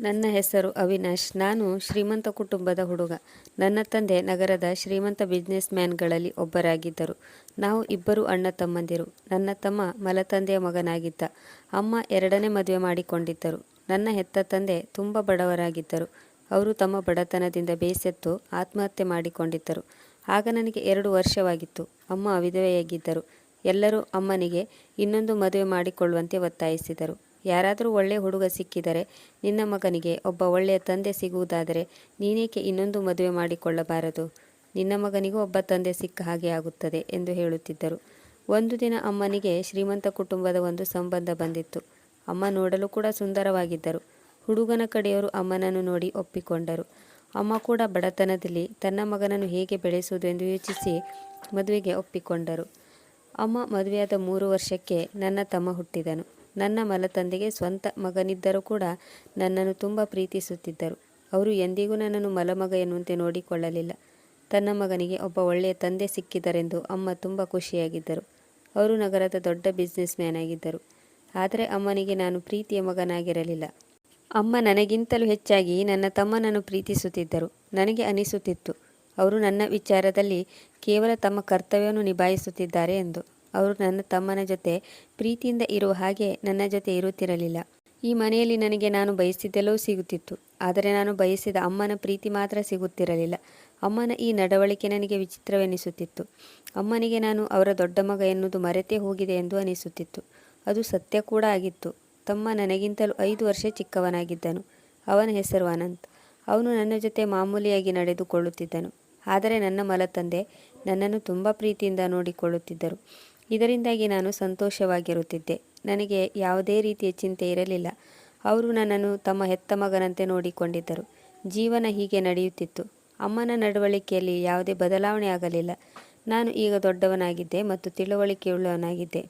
ನನ್ನ ಹೆಸರು ಅವಿನಾಶ್. ನಾನು ಶ್ರೀಮಂತ ಕುಟುಂಬದ ಹುಡುಗ. ನನ್ನ ತಂದೆ ನಗರದ ಶ್ರೀಮಂತ ಬಿಸ್ನೆಸ್ ಮ್ಯಾನ್ಗಳಲ್ಲಿ ಒಬ್ಬರಾಗಿದ್ದರು. ನಾವು ಇಬ್ಬರು ಅಣ್ಣ ತಮ್ಮಂದಿರು. ನನ್ನ ತಮ್ಮ ಮಲತಂದೆಯ ಮಗನಾಗಿದ್ದ. ಅಮ್ಮ ಎರಡನೇ ಮದುವೆ ಮಾಡಿಕೊಂಡಿದ್ದರು. ನನ್ನ ಹೆತ್ತ ತಂದೆ ತುಂಬ ಬಡವರಾಗಿದ್ದರು. ಅವರು ತಮ್ಮ ಬಡತನದಿಂದ ಬೇಸತ್ತು ಆತ್ಮಹತ್ಯೆ ಮಾಡಿಕೊಂಡಿದ್ದರು. ಆಗ ನನಗೆ ಎರಡು ವರ್ಷವಾಗಿತ್ತು. ಅಮ್ಮ ವಿಧವೆಯಾಗಿದ್ದರು. ಎಲ್ಲರೂ ಅಮ್ಮನಿಗೆ ಇನ್ನೊಂದು ಮದುವೆ ಮಾಡಿಕೊಳ್ಳುವಂತೆ ಒತ್ತಾಯಿಸಿದರು. ಯಾರಾದರೂ ಒಳ್ಳೆಯ ಹುಡುಗ ಸಿಕ್ಕಿದರೆ ನಿನ್ನ ಮಗನಿಗೆ ಒಬ್ಬ ಒಳ್ಳೆಯ ತಂದೆ ಸಿಗುವುದಾದರೆ ನೀನೇಕೆ ಇನ್ನೊಂದು ಮದುವೆ ಮಾಡಿಕೊಳ್ಳಬಾರದು? ನಿನ್ನ ಮಗನಿಗೂ ಒಬ್ಬ ತಂದೆ ಸಿಕ್ಕ ಹಾಗೆ ಆಗುತ್ತದೆ ಎಂದು ಹೇಳುತ್ತಿದ್ದರು. ಒಂದು ದಿನ ಅಮ್ಮನಿಗೆ ಶ್ರೀಮಂತ ಕುಟುಂಬದ ಒಂದು ಸಂಬಂಧ ಬಂದಿತ್ತು. ಅಮ್ಮ ನೋಡಲು ಕೂಡ ಸುಂದರವಾಗಿದ್ದರು. ಹುಡುಗನ ಕಡೆಯವರು ಅಮ್ಮನನ್ನು ನೋಡಿ ಒಪ್ಪಿಕೊಂಡರು. ಅಮ್ಮ ಕೂಡ ಬಡತನದಲ್ಲಿ ತನ್ನ ಮಗನನ್ನು ಹೇಗೆ ಬೆಳೆಸುವುದು ಎಂದು ಯೋಚಿಸಿ ಮದುವೆಗೆ ಒಪ್ಪಿಕೊಂಡರು. ಅಮ್ಮ ಮದುವೆಯಾದ ಮೂರು ವರ್ಷಕ್ಕೆ ನನ್ನ ತಮ್ಮ ಹುಟ್ಟಿದನು. ನನ್ನ ಮಲತಂದೆಗೆ ಸ್ವಂತ ಮಗನಿದ್ದರೂ ಕೂಡ ನನ್ನನ್ನು ತುಂಬ ಪ್ರೀತಿಸುತ್ತಿದ್ದರು. ಅವರು ಎಂದಿಗೂ ನನ್ನನ್ನು ಮಲಮಗ ಎನ್ನುವಂತೆ ನೋಡಿಕೊಳ್ಳಲಿಲ್ಲ. ತನ್ನ ಮಗನಿಗೆ ಒಬ್ಬ ಒಳ್ಳೆಯ ತಂದೆ ಸಿಕ್ಕಿದರೆಂದು ಅಮ್ಮ ತುಂಬ ಖುಷಿಯಾಗಿದ್ದರು. ಅವರು ನಗರದ ದೊಡ್ಡ ಬಿಸ್ನೆಸ್ ಮ್ಯಾನ್ ಆಗಿದ್ದರು. ಆದರೆ ಅಮ್ಮನಿಗೆ ನಾನು ಪ್ರೀತಿಯ ಮಗನಾಗಿರಲಿಲ್ಲ. ಅಮ್ಮ ನನಗಿಂತಲೂ ಹೆಚ್ಚಾಗಿ ನನ್ನ ತಮ್ಮನನ್ನು ಪ್ರೀತಿಸುತ್ತಿದ್ದರು. ನನಗೆ ಅನಿಸುತ್ತಿತ್ತು, ಅವರು ನನ್ನ ವಿಚಾರದಲ್ಲಿ ಕೇವಲ ತಮ್ಮ ಕರ್ತವ್ಯವನ್ನು ನಿಭಾಯಿಸುತ್ತಿದ್ದಾರೆ ಎಂದು. ಅವರು ನನ್ನ ತಮ್ಮನ ಜೊತೆ ಪ್ರೀತಿಯಿಂದ ಇರುವ ಹಾಗೆ ನನ್ನ ಜೊತೆ ಇರುತ್ತಿರಲಿಲ್ಲ. ಈ ಮನೆಯಲ್ಲಿ ನನಗೆ ನಾನು ಬಯಸಿದ್ದೆಲ್ಲವೂ ಸಿಗುತ್ತಿತ್ತು. ಆದರೆ ನಾನು ಬಯಸಿದ ಅಮ್ಮನ ಪ್ರೀತಿ ಮಾತ್ರ ಸಿಗುತ್ತಿರಲಿಲ್ಲ. ಅಮ್ಮನ ಈ ನಡವಳಿಕೆ ನನಗೆ ವಿಚಿತ್ರವೆನಿಸುತ್ತಿತ್ತು. ಅಮ್ಮನಿಗೆ ನಾನು ಅವರ ದೊಡ್ಡ ಮಗ ಎನ್ನುವುದು ಮರೆತೇ ಹೋಗಿದೆ ಎಂದು ಅನಿಸುತ್ತಿತ್ತು. ಅದು ಸತ್ಯ ಕೂಡ ಆಗಿತ್ತು. ತಮ್ಮ ನನಗಿಂತಲೂ ಐದು ವರ್ಷ ಚಿಕ್ಕವನಾಗಿದ್ದನು. ಅವನ ಹೆಸರು ಅನಂತ್. ಅವನು ನನ್ನ ಜೊತೆ ಮಾಮೂಲಿಯಾಗಿ ನಡೆದುಕೊಳ್ಳುತ್ತಿದ್ದನು. ಆದರೆ ನನ್ನ ಮಲತಂದೆ ನನ್ನನ್ನು ತುಂಬ ಪ್ರೀತಿಯಿಂದ ನೋಡಿಕೊಳ್ಳುತ್ತಿದ್ದರು. ಇದರಿಂದಾಗಿ ನಾನು ಸಂತೋಷವಾಗಿರುತ್ತಿದ್ದೆ. ನನಗೆ ಯಾವುದೇ ರೀತಿಯ ಚಿಂತೆ ಇರಲಿಲ್ಲ. ಅವರು ನನ್ನನ್ನು ತಮ್ಮ ಹೆತ್ತ ಮಗನಂತೆ ನೋಡಿಕೊಂಡಿದ್ದರು. ಜೀವನ ಹೀಗೆ ನಡೆಯುತ್ತಿತ್ತು. ಅಮ್ಮನ ನಡವಳಿಕೆಯಲ್ಲಿ ಯಾವುದೇ ಬದಲಾವಣೆ ಆಗಲಿಲ್ಲ. ನಾನು ಈಗ ದೊಡ್ಡವನಾಗಿದ್ದೆ ಮತ್ತು ತಿಳುವಳಿಕೆಯುಳ್ಳವನಾಗಿದ್ದೆ.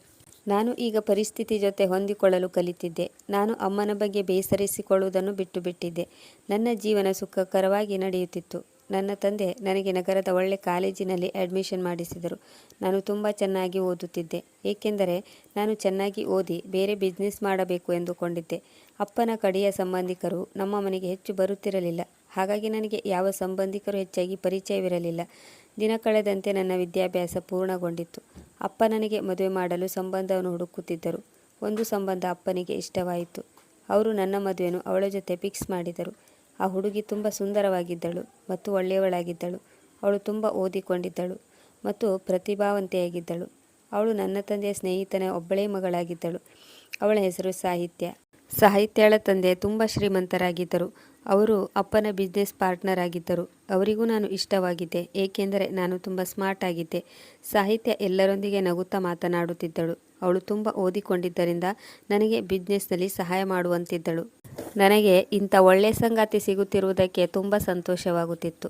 ನಾನು ಈಗ ಪರಿಸ್ಥಿತಿ ಜೊತೆ ಹೊಂದಿಕೊಳ್ಳಲು ಕಲಿತಿದ್ದೆ. ನಾನು ಅಮ್ಮನ ಬಗ್ಗೆ ಬೇಸರಿಸಿಕೊಳ್ಳುವುದನ್ನು ಬಿಟ್ಟು ಬಿಟ್ಟಿದ್ದೆ ನನ್ನ ಜೀವನ ಸುಖಕರವಾಗಿ ನಡೆಯುತ್ತಿತ್ತು. ನನ್ನ ತಂದೆ ನನಗೆ ನಗರದ ಒಳ್ಳೆ ಕಾಲೇಜಿನಲ್ಲಿ ಅಡ್ಮಿಷನ್ ಮಾಡಿಸಿದರು. ನಾನು ತುಂಬ ಚೆನ್ನಾಗಿ ಓದುತ್ತಿದ್ದೆ. ಏಕೆಂದರೆ ನಾನು ಚೆನ್ನಾಗಿ ಓದಿ ಬೇರೆ ಬಿಸ್ನೆಸ್ ಮಾಡಬೇಕು ಎಂದುಕೊಂಡಿದ್ದೆ. ಅಪ್ಪನ ಕಡೆಯ ಸಂಬಂಧಿಕರು ನಮ್ಮ ಮನೆಗೆ ಹೆಚ್ಚು ಬರುತ್ತಿರಲಿಲ್ಲ. ಹಾಗಾಗಿ ನನಗೆ ಯಾವ ಸಂಬಂಧಿಕರು ಹೆಚ್ಚಾಗಿ ಪರಿಚಯವಿರಲಿಲ್ಲ. ದಿನ ಕಳೆದಂತೆ ನನ್ನ ವಿದ್ಯಾಭ್ಯಾಸ ಪೂರ್ಣಗೊಂಡಿತ್ತು. ಅಪ್ಪ ನನಗೆ ಮದುವೆ ಮಾಡಲು ಸಂಬಂಧವನ್ನು ಹುಡುಕುತ್ತಿದ್ದರು. ಒಂದು ಸಂಬಂಧ ಅಪ್ಪನಿಗೆ ಇಷ್ಟವಾಯಿತು. ಅವರು ನನ್ನ ಮದುವೆಯನ್ನು ಅವಳ ಜೊತೆ ಫಿಕ್ಸ್ ಮಾಡಿದರು. ಆ ಹುಡುಗಿ ತುಂಬ ಸುಂದರವಾಗಿದ್ದಳು ಮತ್ತು ಒಳ್ಳೆಯವಳಾಗಿದ್ದಳು. ಅವಳು ತುಂಬ ಓದಿಕೊಂಡಿದ್ದಳು ಮತ್ತು ಪ್ರತಿಭಾವಂತೆಯಾಗಿದ್ದಳು. ಅವಳು ನನ್ನ ತಂದೆಯ ಸ್ನೇಹಿತನ ಒಬ್ಬಳೇ ಮಗಳಾಗಿದ್ದಳು. ಅವಳ ಹೆಸರು ಸಾಹಿತ್ಯ. ಸಾಹಿತ್ಯಳ ತಂದೆ ತುಂಬ ಶ್ರೀಮಂತರಾಗಿದ್ದರು. ಅವರು ಅಪ್ಪನ ಬಿಸ್ನೆಸ್ ಪಾರ್ಟ್ನರ್ ಆಗಿದ್ದರು. ಅವರಿಗೂ ನಾನು ಇಷ್ಟವಾಗಿದ್ದೆ, ಏಕೆಂದರೆ ನಾನು ತುಂಬ ಸ್ಮಾರ್ಟ್ ಆಗಿದ್ದೆ. ಸಾಹಿತ್ಯ ಎಲ್ಲರೊಂದಿಗೆ ನಗುತ್ತಾ ಮಾತನಾಡುತ್ತಿದ್ದಳು. ಅವಳು ತುಂಬ ಓದಿಕೊಂಡಿದ್ದರಿಂದ ನನಗೆ ಬಿಸ್ನೆಸ್ನಲ್ಲಿ ಸಹಾಯ ಮಾಡುವಂತಿದ್ದಳು. ನನಗೆ ಇಂಥ ಒಳ್ಳೆಯ ಸಂಗಾತಿ ಸಿಗುತ್ತಿರುವುದಕ್ಕೆ ತುಂಬ ಸಂತೋಷವಾಗುತ್ತಿತ್ತು.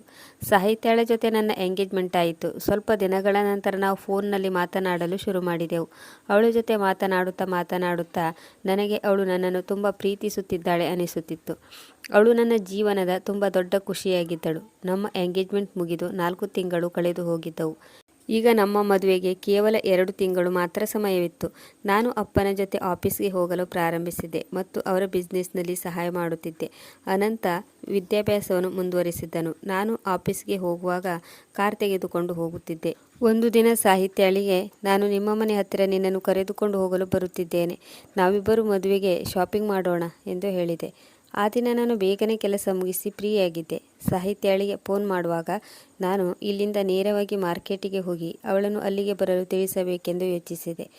ಸಾಹಿತ್ಯಳ ಜೊತೆ ನನ್ನ ಎಂಗೇಜ್ಮೆಂಟ್ ಆಯಿತು. ಸ್ವಲ್ಪ ದಿನಗಳ ನಂತರ ನಾವು ಫೋನ್ನಲ್ಲಿ ಮಾತನಾಡಲು ಶುರು ಮಾಡಿದೆವು. ಅವಳ ಜೊತೆ ಮಾತನಾಡುತ್ತಾ ಮಾತನಾಡುತ್ತಾ ನನಗೆ ಅವಳು ನನ್ನನ್ನು ತುಂಬ ಪ್ರೀತಿಸುತ್ತಿದ್ದಾಳೆ ಅನಿಸುತ್ತಿತ್ತು. ಅವಳು ನನ್ನ ಜೀವನದ ತುಂಬ ದೊಡ್ಡ ಖುಷಿಯಾಗಿದ್ದಳು. ನಮ್ಮ ಎಂಗೇಜ್ಮೆಂಟ್ ಮುಗಿದು ನಾಲ್ಕು ತಿಂಗಳು ಕಳೆದು ಹೋಗಿದ್ದವು. ಈಗ ನಮ್ಮ ಮದುವೆಗೆ ಕೇವಲ ಎರಡು ತಿಂಗಳು ಮಾತ್ರ ಸಮಯವಿತ್ತು. ನಾನು ಅಪ್ಪನ ಜೊತೆ ಆಫೀಸ್ಗೆ ಹೋಗಲು ಪ್ರಾರಂಭಿಸಿದ್ದೆ ಮತ್ತು ಅವರ ಬಿಸ್ನೆಸ್ನಲ್ಲಿ ಸಹಾಯ ಮಾಡುತ್ತಿದ್ದೆ. ಅನಂತ ವಿದ್ಯಾಭ್ಯಾಸವನ್ನು ಮುಂದುವರಿಸಿದ್ದನು. ನಾನು ಆಫೀಸ್ಗೆ ಹೋಗುವಾಗ ಕಾರ್ ತೆಗೆದುಕೊಂಡು ಹೋಗುತ್ತಿದ್ದೆ. ಒಂದು ದಿನ ಸಾಹಿತ್ಯಾಳಿಗೆ ನಾನು ನಿಮ್ಮ ಮನೆ ಹತ್ತಿರ ನಿನ್ನನ್ನು ಕರೆದುಕೊಂಡು ಹೋಗಲು ಬರುತ್ತಿದ್ದೇನೆ. ನಾವಿಬ್ಬರು ಮದುವೆಗೆ ಶಾಪಿಂಗ್ ಮಾಡೋಣ ಎಂದು ಹೇಳಿದೆ. ಆ ದಿನ ನಾನು ಬೇಗನೆ ಕೆಲಸ ಮುಗಿಸಿ ಫ್ರೀಯಾಗಿದ್ದೆ ಸಾಹಿತ್ಯಾಳಿಗೆ ಫೋನ್ ಮಾಡುವಾಗ ನಾನು ಇಲ್ಲಿಂದ ನೇರವಾಗಿ ಮಾರ್ಕೆಟಿಗೆ ಹೋಗಿ ಅವಳನ್ನು ಅಲ್ಲಿಗೆ ಬರಲು ತಿಳಿಸಬೇಕೆಂದು ಯೋಚಿಸಿದೆ.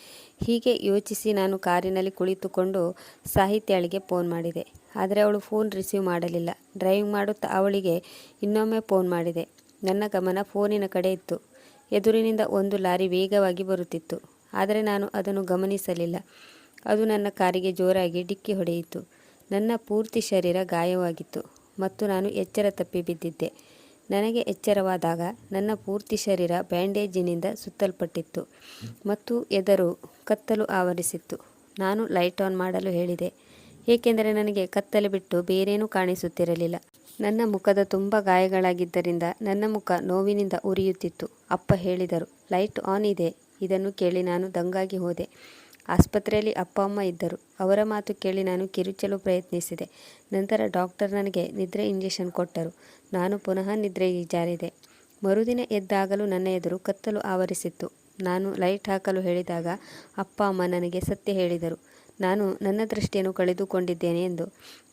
ಹೀಗೆ ಯೋಚಿಸಿ ನಾನು ಕಾರಿನಲ್ಲಿ ಕುಳಿತುಕೊಂಡು ಸಾಹಿತ್ಯಾಳಿಗೆ ಫೋನ್ ಮಾಡಿದೆ. ಆದರೆ ಅವಳು ಫೋನ್ ರಿಸೀವ್ ಮಾಡಲಿಲ್ಲ. ಡ್ರೈವಿಂಗ್ ಮಾಡುತ್ತಾ ಅವಳಿಗೆ ಇನ್ನೊಮ್ಮೆ ಫೋನ್ ಮಾಡಿದೆ. ನನ್ನ ಗಮನ ಫೋನಿನ ಕಡೆ ಇತ್ತು. ಎದುರಿನಿಂದ ಒಂದು ಲಾರಿ ವೇಗವಾಗಿ ಬರುತ್ತಿತ್ತು. ಆದರೆ ನಾನು ಅದನ್ನು ಗಮನಿಸಲಿಲ್ಲ. ಅದು ನನ್ನ ಕಾರಿಗೆ ಜೋರಾಗಿ ಡಿಕ್ಕಿ ಹೊಡೆಯಿತು. ನನ್ನ ಪೂರ್ತಿ ಶರೀರ ಗಾಯವಾಗಿತ್ತು ಮತ್ತು ನಾನು ಎಚ್ಚರ ತಪ್ಪಿ ಬಿದ್ದಿದ್ದೆ. ನನಗೆ ಎಚ್ಚರವಾದಾಗ ನನ್ನ ಪೂರ್ತಿ ಶರೀರ ಬ್ಯಾಂಡೇಜಿನಿಂದ ಸುತ್ತಲ್ಪಟ್ಟಿತ್ತು ಮತ್ತು ಎದರು ಕತ್ತಲು ಆವರಿಸಿತ್ತು. ನಾನು ಲೈಟ್ ಆನ್ ಮಾಡಲು ಹೇಳಿದೆ, ಏಕೆಂದರೆ ನನಗೆ ಕತ್ತಲು ಬಿಟ್ಟು ಬೇರೇನೂ ಕಾಣಿಸುತ್ತಿರಲಿಲ್ಲ. ನನ್ನ ಮುಖದ ತುಂಬ ಗಾಯಗಳಾಗಿದ್ದರಿಂದ ನನ್ನ ಮುಖ ನೋವಿನಿಂದ ಉರಿಯುತ್ತಿತ್ತು, ಅಪ್ಪ ಹೇಳಿದರು. ಲೈಟ್ ಆನ್ ಇದೆ, ಇದನ್ನು ಕೇಳಿ ನಾನು ದಂಗಾಗಿ ಹೋದೆ. ಆಸ್ಪತ್ರೆಯಲ್ಲಿ ಅಪ್ಪ, ಅಮ್ಮ ಇದ್ದರು. ಅವರ ಮಾತು ಕೇಳಿ ನಾನು ಕಿರುಚಲು ಪ್ರಯತ್ನಿಸಿದೆ. ನಂತರ ಡಾಕ್ಟರ್ ನನಗೆ ನಿದ್ರೆ ಇಂಜೆಕ್ಷನ್ ಕೊಟ್ಟರು. ನಾನು ಪುನಃ ನಿದ್ರೆ ಜಾರಿದೆ. ಮರುದಿನ ಎದ್ದಾಗಲೂ ನನ್ನ ಎದುರು ಕತ್ತಲು ಆವರಿಸಿತ್ತು. ನಾನು ಲೈಟ್ ಹಾಕಲು ಹೇಳಿದಾಗ ಅಪ್ಪ, ಅಮ್ಮ ನನಗೆ ಸತ್ಯ ಹೇಳಿದರು. ನಾನು ನನ್ನ ದೃಷ್ಟಿಯನ್ನು ಕಳೆದುಕೊಂಡಿದ್ದೇನೆ ಎಂದು.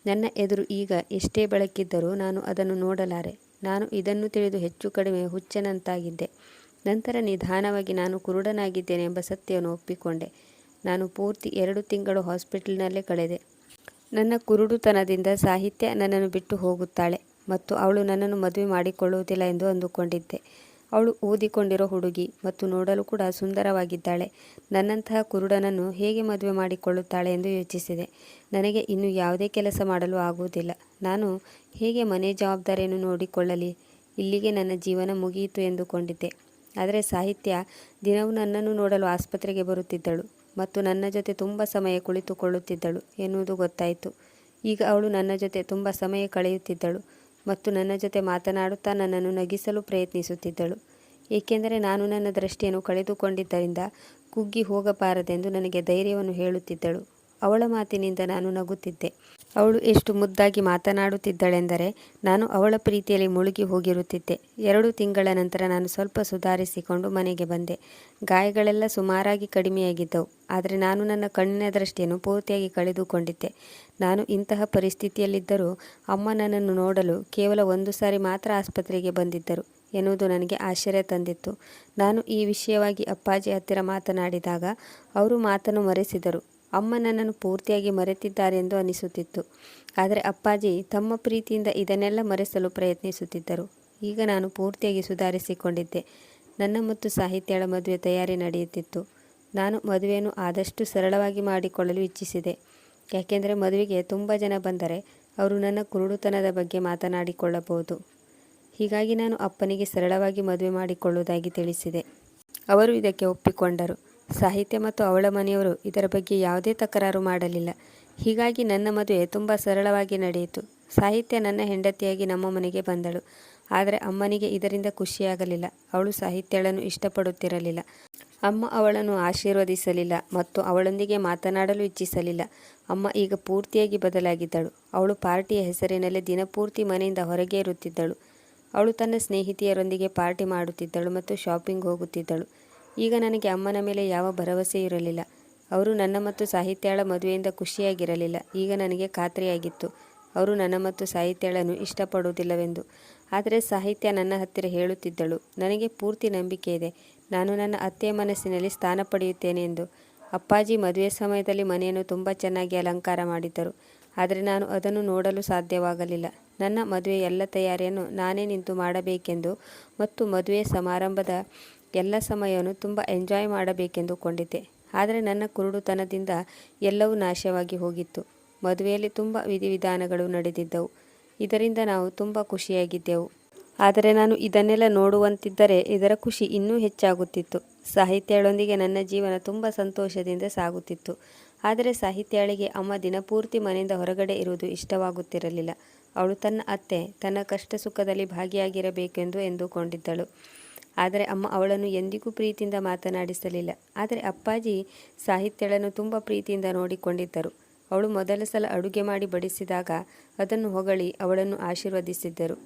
ನನ್ನ ಎದುರು ಈಗ ಎಷ್ಟೇ ಬೆಳಕಿದ್ದರೂ ನಾನು ಅದನ್ನು ನೋಡಲಾರೆ. ನಾನು ಇದನ್ನು ತಿಳಿದು ಹೆಚ್ಚು ಕಡಿಮೆ ಹುಚ್ಚನಂತಾಗಿದ್ದೆ. ನಂತರ ನಿಧಾನವಾಗಿ ನಾನು ಕುರುಡನಾಗಿದ್ದೇನೆ ಎಂಬ ಸತ್ಯವನ್ನು ಒಪ್ಪಿಕೊಂಡೆ. ನಾನು ಪೂರ್ತಿ ಎರಡು ತಿಂಗಳು ಹಾಸ್ಪಿಟಲ್ನಲ್ಲೇ ಕಳೆದೆ. ನನ್ನ ಕುರುಡುತನದಿಂದ ಸಾಹಿತ್ಯ ನನ್ನನ್ನು ಬಿಟ್ಟು ಹೋಗುತ್ತಾಳೆ ಮತ್ತು ಅವಳು ನನ್ನನ್ನು ಮದುವೆ ಮಾಡಿಕೊಳ್ಳುವುದಿಲ್ಲ ಎಂದು ಅಂದುಕೊಂಡಿದ್ದೆ. ಅವಳು ಓದಿಕೊಂಡಿರೋ ಹುಡುಗಿ ಮತ್ತು ನೋಡಲು ಕೂಡ ಸುಂದರವಾಗಿದ್ದಾಳೆ. ನನ್ನಂತಹ ಕುರುಡನನ್ನು ಹೇಗೆ ಮದುವೆ ಮಾಡಿಕೊಳ್ಳುತ್ತಾಳೆ ಎಂದು ಯೋಚಿಸಿದೆ. ನನಗೆ ಇನ್ನು ಯಾವುದೇ ಕೆಲಸ ಮಾಡಲು ಆಗುವುದಿಲ್ಲ. ನಾನು ಹೇಗೆ ಮನೆ ಜವಾಬ್ದಾರಿಯನ್ನು ನೋಡಿಕೊಳ್ಳಲಿ? ಇಲ್ಲಿಗೆ ನನ್ನ ಜೀವನ ಮುಗಿಯಿತು ಎಂದುಕೊಂಡಿದ್ದೆ. ಆದರೆ ಸಾಹಿತ್ಯ ದಿನವೂ ನನ್ನನ್ನು ನೋಡಲು ಆಸ್ಪತ್ರೆಗೆ ಬರುತ್ತಿದ್ದಳು. ಮತ್ತು ನನ್ನ ಜೊತೆ ತುಂಬ ಸಮಯ ಕುಳಿತುಕೊಳ್ಳುತ್ತಿದ್ದಳು ಎನ್ನುವುದು ಗೊತ್ತಾಯಿತು. ಈಗ ಅವಳು ನನ್ನ ಜೊತೆ ತುಂಬ ಸಮಯ ಕಳೆಯುತ್ತಿದ್ದಳು ಮತ್ತು ನನ್ನ ಜೊತೆ ಮಾತನಾಡುತ್ತಾ ನನ್ನನ್ನು ನಗಿಸಲು ಪ್ರಯತ್ನಿಸುತ್ತಿದ್ದಳು. ಏಕೆಂದರೆ ನಾನು ನನ್ನ ದೃಷ್ಟಿಯನ್ನು ಕಳೆದುಕೊಂಡಿದ್ದರಿಂದ ಕುಗ್ಗಿ ಹೋಗಬಾರದೆಂದು ನನಗೆ ಧೈರ್ಯವನ್ನು ಹೇಳುತ್ತಿದ್ದಳು. ಅವಳ ಮಾತಿನಿಂದ ನಾನು ನಗುತ್ತಿದ್ದೆ. ಅವಳು ಎಷ್ಟು ಮುದ್ದಾಗಿ ಮಾತನಾಡುತ್ತಿದ್ದಳೆಂದರೆ ನಾನು ಅವಳ ಪ್ರೀತಿಯಲ್ಲಿ ಮುಳುಗಿ ಹೋಗಿರುತ್ತಿದ್ದೆ. ಎರಡು ತಿಂಗಳ ನಂತರ ನಾನು ಸ್ವಲ್ಪ ಸುಧಾರಿಸಿಕೊಂಡು ಮನೆಗೆ ಬಂದೆ. ಗಾಯಗಳೆಲ್ಲ ಸುಮಾರಾಗಿ ಕಡಿಮೆಯಾಗಿದ್ದವು. ಆದರೆ ನಾನು ನನ್ನ ಕಣ್ಣಿನ ದೃಷ್ಟಿಯನ್ನು ಪೂರ್ತಿಯಾಗಿ ಕಳೆದುಕೊಂಡಿದ್ದೆ. ನಾನು ಇಂತಹ ಪರಿಸ್ಥಿತಿಯಲ್ಲಿದ್ದರೂ ಅಮ್ಮ ನನ್ನನ್ನು ನೋಡಲು ಕೇವಲ ಒಂದು ಸಾರಿ ಮಾತ್ರ ಆಸ್ಪತ್ರೆಗೆ ಬಂದಿದ್ದರು ಎನ್ನುವುದು ನನಗೆ ಆಶ್ಚರ್ಯ ತಂದಿತ್ತು. ನಾನು ಈ ವಿಷಯವಾಗಿ ಅಪ್ಪಾಜಿ ಹತ್ತಿರ ಮಾತನಾಡಿದಾಗ ಅವರು ಮಾತನ್ನು ಮರೆಸಿದರು. ಅಮ್ಮ ನನ್ನನ್ನು ಪೂರ್ತಿಯಾಗಿ ಮರೆತಿದ್ದಾರೆಂದು ಅನಿಸುತ್ತಿತ್ತು. ಆದರೆ ಅಪ್ಪಾಜಿ ತಮ್ಮ ಪ್ರೀತಿಯಿಂದ ಇದನ್ನೆಲ್ಲ ಮರೆಸಲು ಪ್ರಯತ್ನಿಸುತ್ತಿದ್ದರು. ಈಗ ನಾನು ಪೂರ್ತಿಯಾಗಿ ಸುಧಾರಿಸಿಕೊಂಡಿದ್ದೆ. ನನ್ನ ಮತ್ತು ಸಾಹಿತ್ಯಳ ಮದುವೆ ತಯಾರಿ ನಡೆಯುತ್ತಿತ್ತು. ನಾನು ಮದುವೆಯನ್ನು ಆದಷ್ಟು ಸರಳವಾಗಿ ಮಾಡಿಕೊಳ್ಳಲು ಇಚ್ಛಿಸಿದೆ. ಯಾಕೆಂದರೆ ಮದುವೆಗೆ ತುಂಬ ಜನ ಬಂದರೆ ಅವರು ನನ್ನ ಕುರುಡುತನದ ಬಗ್ಗೆ ಮಾತನಾಡಿಕೊಳ್ಳಬಹುದು. ಹೀಗಾಗಿ ನಾನು ಅಪ್ಪನಿಗೆ ಸರಳವಾಗಿ ಮದುವೆ ಮಾಡಿಕೊಳ್ಳುವುದಾಗಿ ತಿಳಿಸಿದೆ. ಅವರು ಇದಕ್ಕೆ ಒಪ್ಪಿಕೊಂಡರು. ಸಾಹಿತ್ಯ ಮತ್ತು ಅವಳ ಮನೆಯವರು ಇದರ ಬಗ್ಗೆ ಯಾವುದೇ ತಕರಾರು ಮಾಡಲಿಲ್ಲ. ಹೀಗಾಗಿ ನನ್ನ ಮದುವೆ ತುಂಬ ಸರಳವಾಗಿ ನಡೆಯಿತು. ಸಾಹಿತ್ಯ ನನ್ನ ಹೆಂಡತಿಯಾಗಿ ನಮ್ಮ ಮನೆಗೆ ಬಂದಳು. ಆದರೆ ಅಮ್ಮನಿಗೆ ಇದರಿಂದ ಖುಷಿಯಾಗಲಿಲ್ಲ. ಅವಳು ಸಾಹಿತ್ಯಳನ್ನು ಇಷ್ಟಪಡುತ್ತಿರಲಿಲ್ಲ. ಅಮ್ಮ ಅವಳನ್ನು ಆಶೀರ್ವದಿಸಲಿಲ್ಲ ಮತ್ತು ಅವಳೊಂದಿಗೆ ಮಾತನಾಡಲು ಇಚ್ಛಿಸಲಿಲ್ಲ. ಅಮ್ಮ ಈಗ ಪೂರ್ತಿಯಾಗಿ ಬದಲಾಗಿದ್ದಳು. ಅವಳು ಪಾರ್ಟಿಯ ಹೆಸರಿನಲ್ಲಿ ದಿನಪೂರ್ತಿ ಮನೆಯಿಂದ ಹೊರಗೆ ಇರುತ್ತಿದ್ದಳು. ಅವಳು ತನ್ನ ಸ್ನೇಹಿತೆಯರೊಂದಿಗೆ ಪಾರ್ಟಿ ಮಾಡುತ್ತಿದ್ದಳು ಮತ್ತು ಶಾಪಿಂಗ್ ಹೋಗುತ್ತಿದ್ದಳು. ಈಗ ನನಗೆ ಅಮ್ಮನ ಮೇಲೆ ಯಾವ ಭರವಸೆ ಇರಲಿಲ್ಲ. ಅವರು ನನ್ನ ಮತ್ತು ಸಾಹಿತ್ಯಾಳ ಮದುವೆಯಿಂದ ಖುಷಿಯಾಗಿರಲಿಲ್ಲ. ಈಗ ನನಗೆ ಖಾತ್ರಿಯಾಗಿತ್ತು. ಅವರು ನನ್ನ ಮತ್ತು ಸಾಹಿತ್ಯಳನ್ನು ಇಷ್ಟಪಡುವುದಿಲ್ಲವೆಂದು. ಆದರೆ ಸಾಹಿತ್ಯ ನನ್ನ ಹತ್ತಿರ ಹೇಳುತ್ತಿದ್ದಳು. ನನಗೆ ಪೂರ್ತಿ ನಂಬಿಕೆ ಇದೆ. ನಾನು ನನ್ನ ಅತ್ತೆಯ ಮನಸ್ಸಿನಲ್ಲಿ ಸ್ಥಾನ ಪಡೆಯುತ್ತೇನೆ ಎಂದು. ಅಪ್ಪಾಜಿ ಮದುವೆ ಸಮಯದಲ್ಲಿ ಮನೆಯನ್ನು ತುಂಬ ಚೆನ್ನಾಗಿ ಅಲಂಕಾರ ಮಾಡಿದ್ದರು. ಆದರೆ ನಾನು ಅದನ್ನು ನೋಡಲು ಸಾಧ್ಯವಾಗಲಿಲ್ಲ. ನನ್ನ ಮದುವೆ ಎಲ್ಲ ತಯಾರಿಯನ್ನು ನಾನೇ ನಿಂತು ಮಾಡಬೇಕೆಂದು ಮತ್ತು ಮದುವೆ ಸಮಾರಂಭದ ಎಲ್ಲ ಸಮಯವನ್ನು ತುಂಬ ಎಂಜಾಯ್ ಮಾಡಬೇಕೆಂದು ಕೊಂಡಿದ್ದೆ ಆದರೆ ನನ್ನ ಕುರುಡುತನದಿಂದ ಎಲ್ಲವೂ ನಾಶವಾಗಿ ಹೋಗಿತ್ತು. ಮದುವೆಯಲ್ಲಿ ತುಂಬ ವಿಧಿವಿಧಾನಗಳು ನಡೆದಿದ್ದವು. ಇದರಿಂದ ನಾವು ತುಂಬ ಖುಷಿಯಾಗಿದ್ದೆವು. ಆದರೆ ನಾನು ಇದನ್ನೆಲ್ಲ ನೋಡುವಂತಿದ್ದರೆ ಇದರ ಖುಷಿ ಇನ್ನೂ ಹೆಚ್ಚಾಗುತ್ತಿತ್ತು. ಸಾಹಿತ್ಯಳೊಂದಿಗೆ ನನ್ನ ಜೀವನ ತುಂಬ ಸಂತೋಷದಿಂದ ಸಾಗುತ್ತಿತ್ತು. ಆದರೆ ಸಾಹಿತ್ಯಾಳಿಗೆ ಅಮ್ಮ ದಿನಪೂರ್ತಿ ಮನೆಯಿಂದ ಹೊರಗಡೆ ಇರುವುದು ಇಷ್ಟವಾಗುತ್ತಿರಲಿಲ್ಲ. ಅವಳು ತನ್ನ ಅತ್ತೆ ತನ್ನ ಕಷ್ಟ ಸುಖದಲ್ಲಿ ಭಾಗಿಯಾಗಿರಬೇಕೆಂದು ಎಂದುಕೊಂಡಿದ್ದಳು. ಆದರೆ ಅಮ್ಮ ಅವಳನ್ನು ಎಂದಿಗೂ ಪ್ರೀತಿಯಿಂದ ಮಾತನಾಡಿಸಲಿಲ್ಲ. ಆದರೆ ಅಪ್ಪಾಜಿ ಸಾಹಿತ್ಯಳನ್ನು ತುಂಬ ಪ್ರೀತಿಯಿಂದ ನೋಡಿಕೊಂಡಿದ್ದರು. ಅವಳು ಮೊದಲ ಸಲ ಅಡುಗೆ ಮಾಡಿ ಬಡಿಸಿದಾಗ ಅದನ್ನು ಹೊಗಳಿ ಅವಳನ್ನು ಆಶೀರ್ವದಿಸಿದ್ದರು.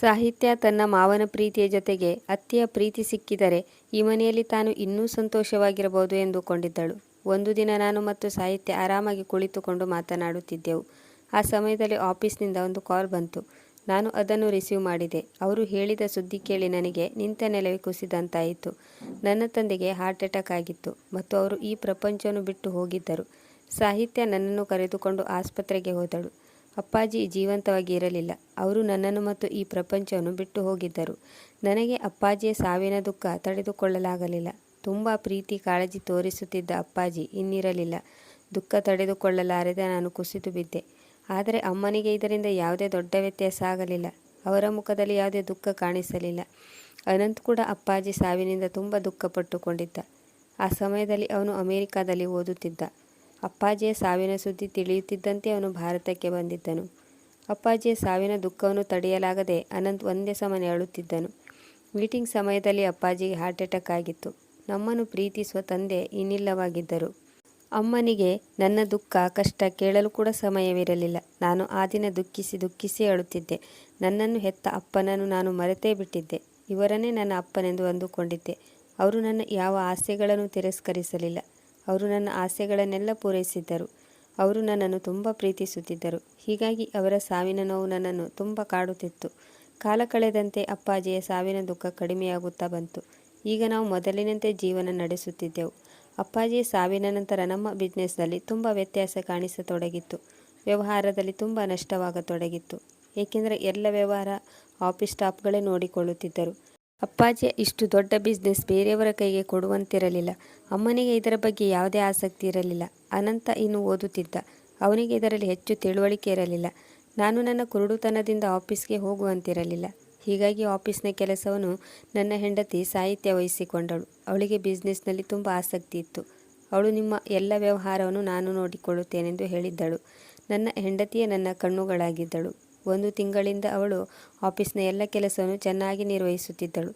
ಸಾಹಿತ್ಯ ತನ್ನ ಮಾವನ ಪ್ರೀತಿಯ ಜೊತೆಗೆ ಅತ್ತೆಯ ಪ್ರೀತಿ ಸಿಕ್ಕಿದರೆ ಈ ಮನೆಯಲ್ಲಿ ತಾನು ಇನ್ನೂ ಸಂತೋಷವಾಗಿರಬಹುದು ಎಂದುಕೊಂಡಿದ್ದಳು. ಒಂದು ದಿನ ನಾನು ಮತ್ತು ಸಾಹಿತ್ಯ ಆರಾಮಾಗಿ ಕುಳಿತುಕೊಂಡು ಮಾತನಾಡುತ್ತಿದ್ದೆವು. ಆ ಸಮಯದಲ್ಲಿ ಆಫೀಸ್ನಿಂದ ಒಂದು ಕಾಲ್ ಬಂತು. ನಾನು ಅದನ್ನು ರಿಸೀವ್ ಮಾಡಿದೆ. ಅವರು ಹೇಳಿದ ಸುದ್ದಿ ಕೇಳಿ ನನಗೆ ನಿಂತ ನೆಲವೇ ಕುಸಿದಂತಾಯಿತು. ನನ್ನ ತಂದೆಗೆ ಹಾರ್ಟ್ ಅಟ್ಯಾಕ್ ಆಗಿತ್ತು ಮತ್ತು ಅವರು ಈ ಪ್ರಪಂಚವನ್ನು ಬಿಟ್ಟು ಹೋಗಿದ್ದರು. ಸಾಹಿತ್ಯ ನನ್ನನ್ನು ಕರೆದುಕೊಂಡು ಆಸ್ಪತ್ರೆಗೆ ಹೋದಳು. ಅಪ್ಪಾಜಿ ಜೀವಂತವಾಗಿ ಇರಲಿಲ್ಲ. ಅವರು ನನ್ನನ್ನು ಮತ್ತು ಈ ಪ್ರಪಂಚವನ್ನು ಬಿಟ್ಟು ಹೋಗಿದ್ದರು. ನನಗೆ ಅಪ್ಪಾಜಿಯ ಸಾವಿನ ದುಃಖ ತಡೆದುಕೊಳ್ಳಲಾಗಲಿಲ್ಲ. ತುಂಬ ಪ್ರೀತಿ ಕಾಳಜಿ ತೋರಿಸುತ್ತಿದ್ದ ಅಪ್ಪಾಜಿ ಇನ್ನಿರಲಿಲ್ಲ. ದುಃಖ ತಡೆದುಕೊಳ್ಳಲಾರದೆ ನಾನು ಕುಸಿದು ಬಿದ್ದೆ. ಆದರೆ ಅಮ್ಮನಿಗೆ ಇದರಿಂದ ಯಾವುದೇ ದೊಡ್ಡ ವ್ಯತ್ಯಾಸ ಆಗಲಿಲ್ಲ. ಅವರ ಮುಖದಲ್ಲಿ ಯಾವುದೇ ದುಃಖ ಕಾಣಿಸಲಿಲ್ಲ. ಅನಂತ್ ಕೂಡ ಅಪ್ಪಾಜಿ ಸಾವಿನಿಂದ ತುಂಬ ದುಃಖಪಟ್ಟುಕೊಂಡಿದ್ದ ಆ ಸಮಯದಲ್ಲಿ ಅವನು ಅಮೆರಿಕಾದಲ್ಲಿ ಓದುತ್ತಿದ್ದ. ಅಪ್ಪಾಜಿಯ ಸಾವಿನ ಸುದ್ದಿ ತಿಳಿಯುತ್ತಿದ್ದಂತೆ ಅವನು ಭಾರತಕ್ಕೆ ಬಂದಿದ್ದನು. ಅಪ್ಪಾಜಿಯ ಸಾವಿನ ದುಃಖವನ್ನು ತಡೆಯಲಾಗದೆ ಅನಂತ್ ಒಂದೇ ಸಮನೆ ಅಳುತ್ತಿದ್ದನು. ಮೀಟಿಂಗ್ ಸಮಯದಲ್ಲಿ ಅಪ್ಪಾಜಿಗೆ ಹಾರ್ಟ್ ಅಟ್ಯಾಕ್ ಆಗಿತ್ತು. ನಮ್ಮನ್ನು ಪ್ರೀತಿಸುವ ತಂದೆ ಇನ್ನಿಲ್ಲವಾಗಿದ್ದರು. ಅಮ್ಮನಿಗೆ ನನ್ನ ದುಃಖ, ಕಷ್ಟ ಕೇಳಲು ಕೂಡ ಸಮಯವಿರಲಿಲ್ಲ. ನಾನು ಆ ದಿನ ದುಃಖಿಸಿ ದುಃಖಿಸಿ ಅಳುತ್ತಿದ್ದೆ. ನನ್ನನ್ನು ಹೆತ್ತ ಅಪ್ಪನನ್ನು ನಾನು ಮರೆತೇ ಬಿಟ್ಟಿದ್ದೆ. ಇವರನ್ನೇ ನನ್ನ ಅಪ್ಪನೆಂದು ಅಂದುಕೊಂಡಿದ್ದೆ. ಅವರು ನನ್ನ ಯಾವ ಆಸೆಗಳನ್ನು ತಿರಸ್ಕರಿಸಲಿಲ್ಲ. ಅವರು ನನ್ನ ಆಸೆಗಳನ್ನೆಲ್ಲ ಪೂರೈಸಿದ್ದರು. ಅವರು ನನ್ನನ್ನು ತುಂಬ ಪ್ರೀತಿಸುತ್ತಿದ್ದರು. ಹೀಗಾಗಿ ಅವರ ಸಾವಿನ ನೋವು ನನ್ನನ್ನು ತುಂಬ ಕಾಡುತ್ತಿತ್ತು. ಕಾಲ ಕಳೆದಂತೆ ಅಪ್ಪಾಜಿಯ ಸಾವಿನ ದುಃಖ ಕಡಿಮೆಯಾಗುತ್ತಾ ಬಂತು. ಈಗ ನಾವು ಮೊದಲಿನಂತೆ ಜೀವನ ನಡೆಸುತ್ತಿದ್ದೆವು. ಅಪ್ಪಾಜಿಯ ಸಾವಿನ ನಂತರ ನಮ್ಮ ಬಿಸ್ನೆಸ್ನಲ್ಲಿ ತುಂಬ ವ್ಯತ್ಯಾಸ ಕಾಣಿಸತೊಡಗಿತ್ತು. ವ್ಯವಹಾರದಲ್ಲಿ ತುಂಬ ನಷ್ಟವಾಗತೊಡಗಿತ್ತು. ಏಕೆಂದರೆ ಎಲ್ಲ ವ್ಯವಹಾರ ಆಫೀಸ್ ಸ್ಟಾಫ್ಗಳೇ ನೋಡಿಕೊಳ್ಳುತ್ತಿದ್ದರು. ಅಪ್ಪಾಜಿಯ ಇಷ್ಟು ದೊಡ್ಡ ಬಿಸ್ನೆಸ್ ಬೇರೆಯವರ ಕೈಗೆ ಕೊಡುವಂತಿರಲಿಲ್ಲ. ಅಮ್ಮನಿಗೆ ಇದರ ಬಗ್ಗೆ ಯಾವುದೇ ಆಸಕ್ತಿ ಇರಲಿಲ್ಲ. ಅನಂತ ಇನ್ನು ಓದುತ್ತಿದ್ದ. ಅವನಿಗೆ ಇದರಲ್ಲಿ ಹೆಚ್ಚು ತಿಳುವಳಿಕೆ ಇರಲಿಲ್ಲ. ನಾನು ನನ್ನ ಕುರುಡುತನದಿಂದ ಆಫೀಸ್ಗೆ ಹೋಗುವಂತಿರಲಿಲ್ಲ. ಹೀಗಾಗಿ ಆಫೀಸ್ನ ಕೆಲಸವನ್ನು ನನ್ನ ಹೆಂಡತಿ ಸಾಹಿತ್ಯ ವಹಿಸಿಕೊಂಡಳು. ಅವಳಿಗೆ ಬಿಸ್ನೆಸ್ನಲ್ಲಿ ತುಂಬ ಆಸಕ್ತಿ ಇತ್ತು. ಅವಳು ನಿಮ್ಮ ಎಲ್ಲ ವ್ಯವಹಾರವನ್ನು ನಾನು ನೋಡಿಕೊಳ್ಳುತ್ತೇನೆಂದು ಹೇಳಿದ್ದಳು. ನನ್ನ ಹೆಂಡತಿಯೇ ನನ್ನ ಕಣ್ಣುಗಳಾಗಿದ್ದಳು. ಒಂದು ತಿಂಗಳಿಂದ ಅವಳು ಆಫೀಸ್ನ ಎಲ್ಲ ಕೆಲಸವನ್ನು ಚೆನ್ನಾಗಿ ನಿರ್ವಹಿಸುತ್ತಿದ್ದಳು.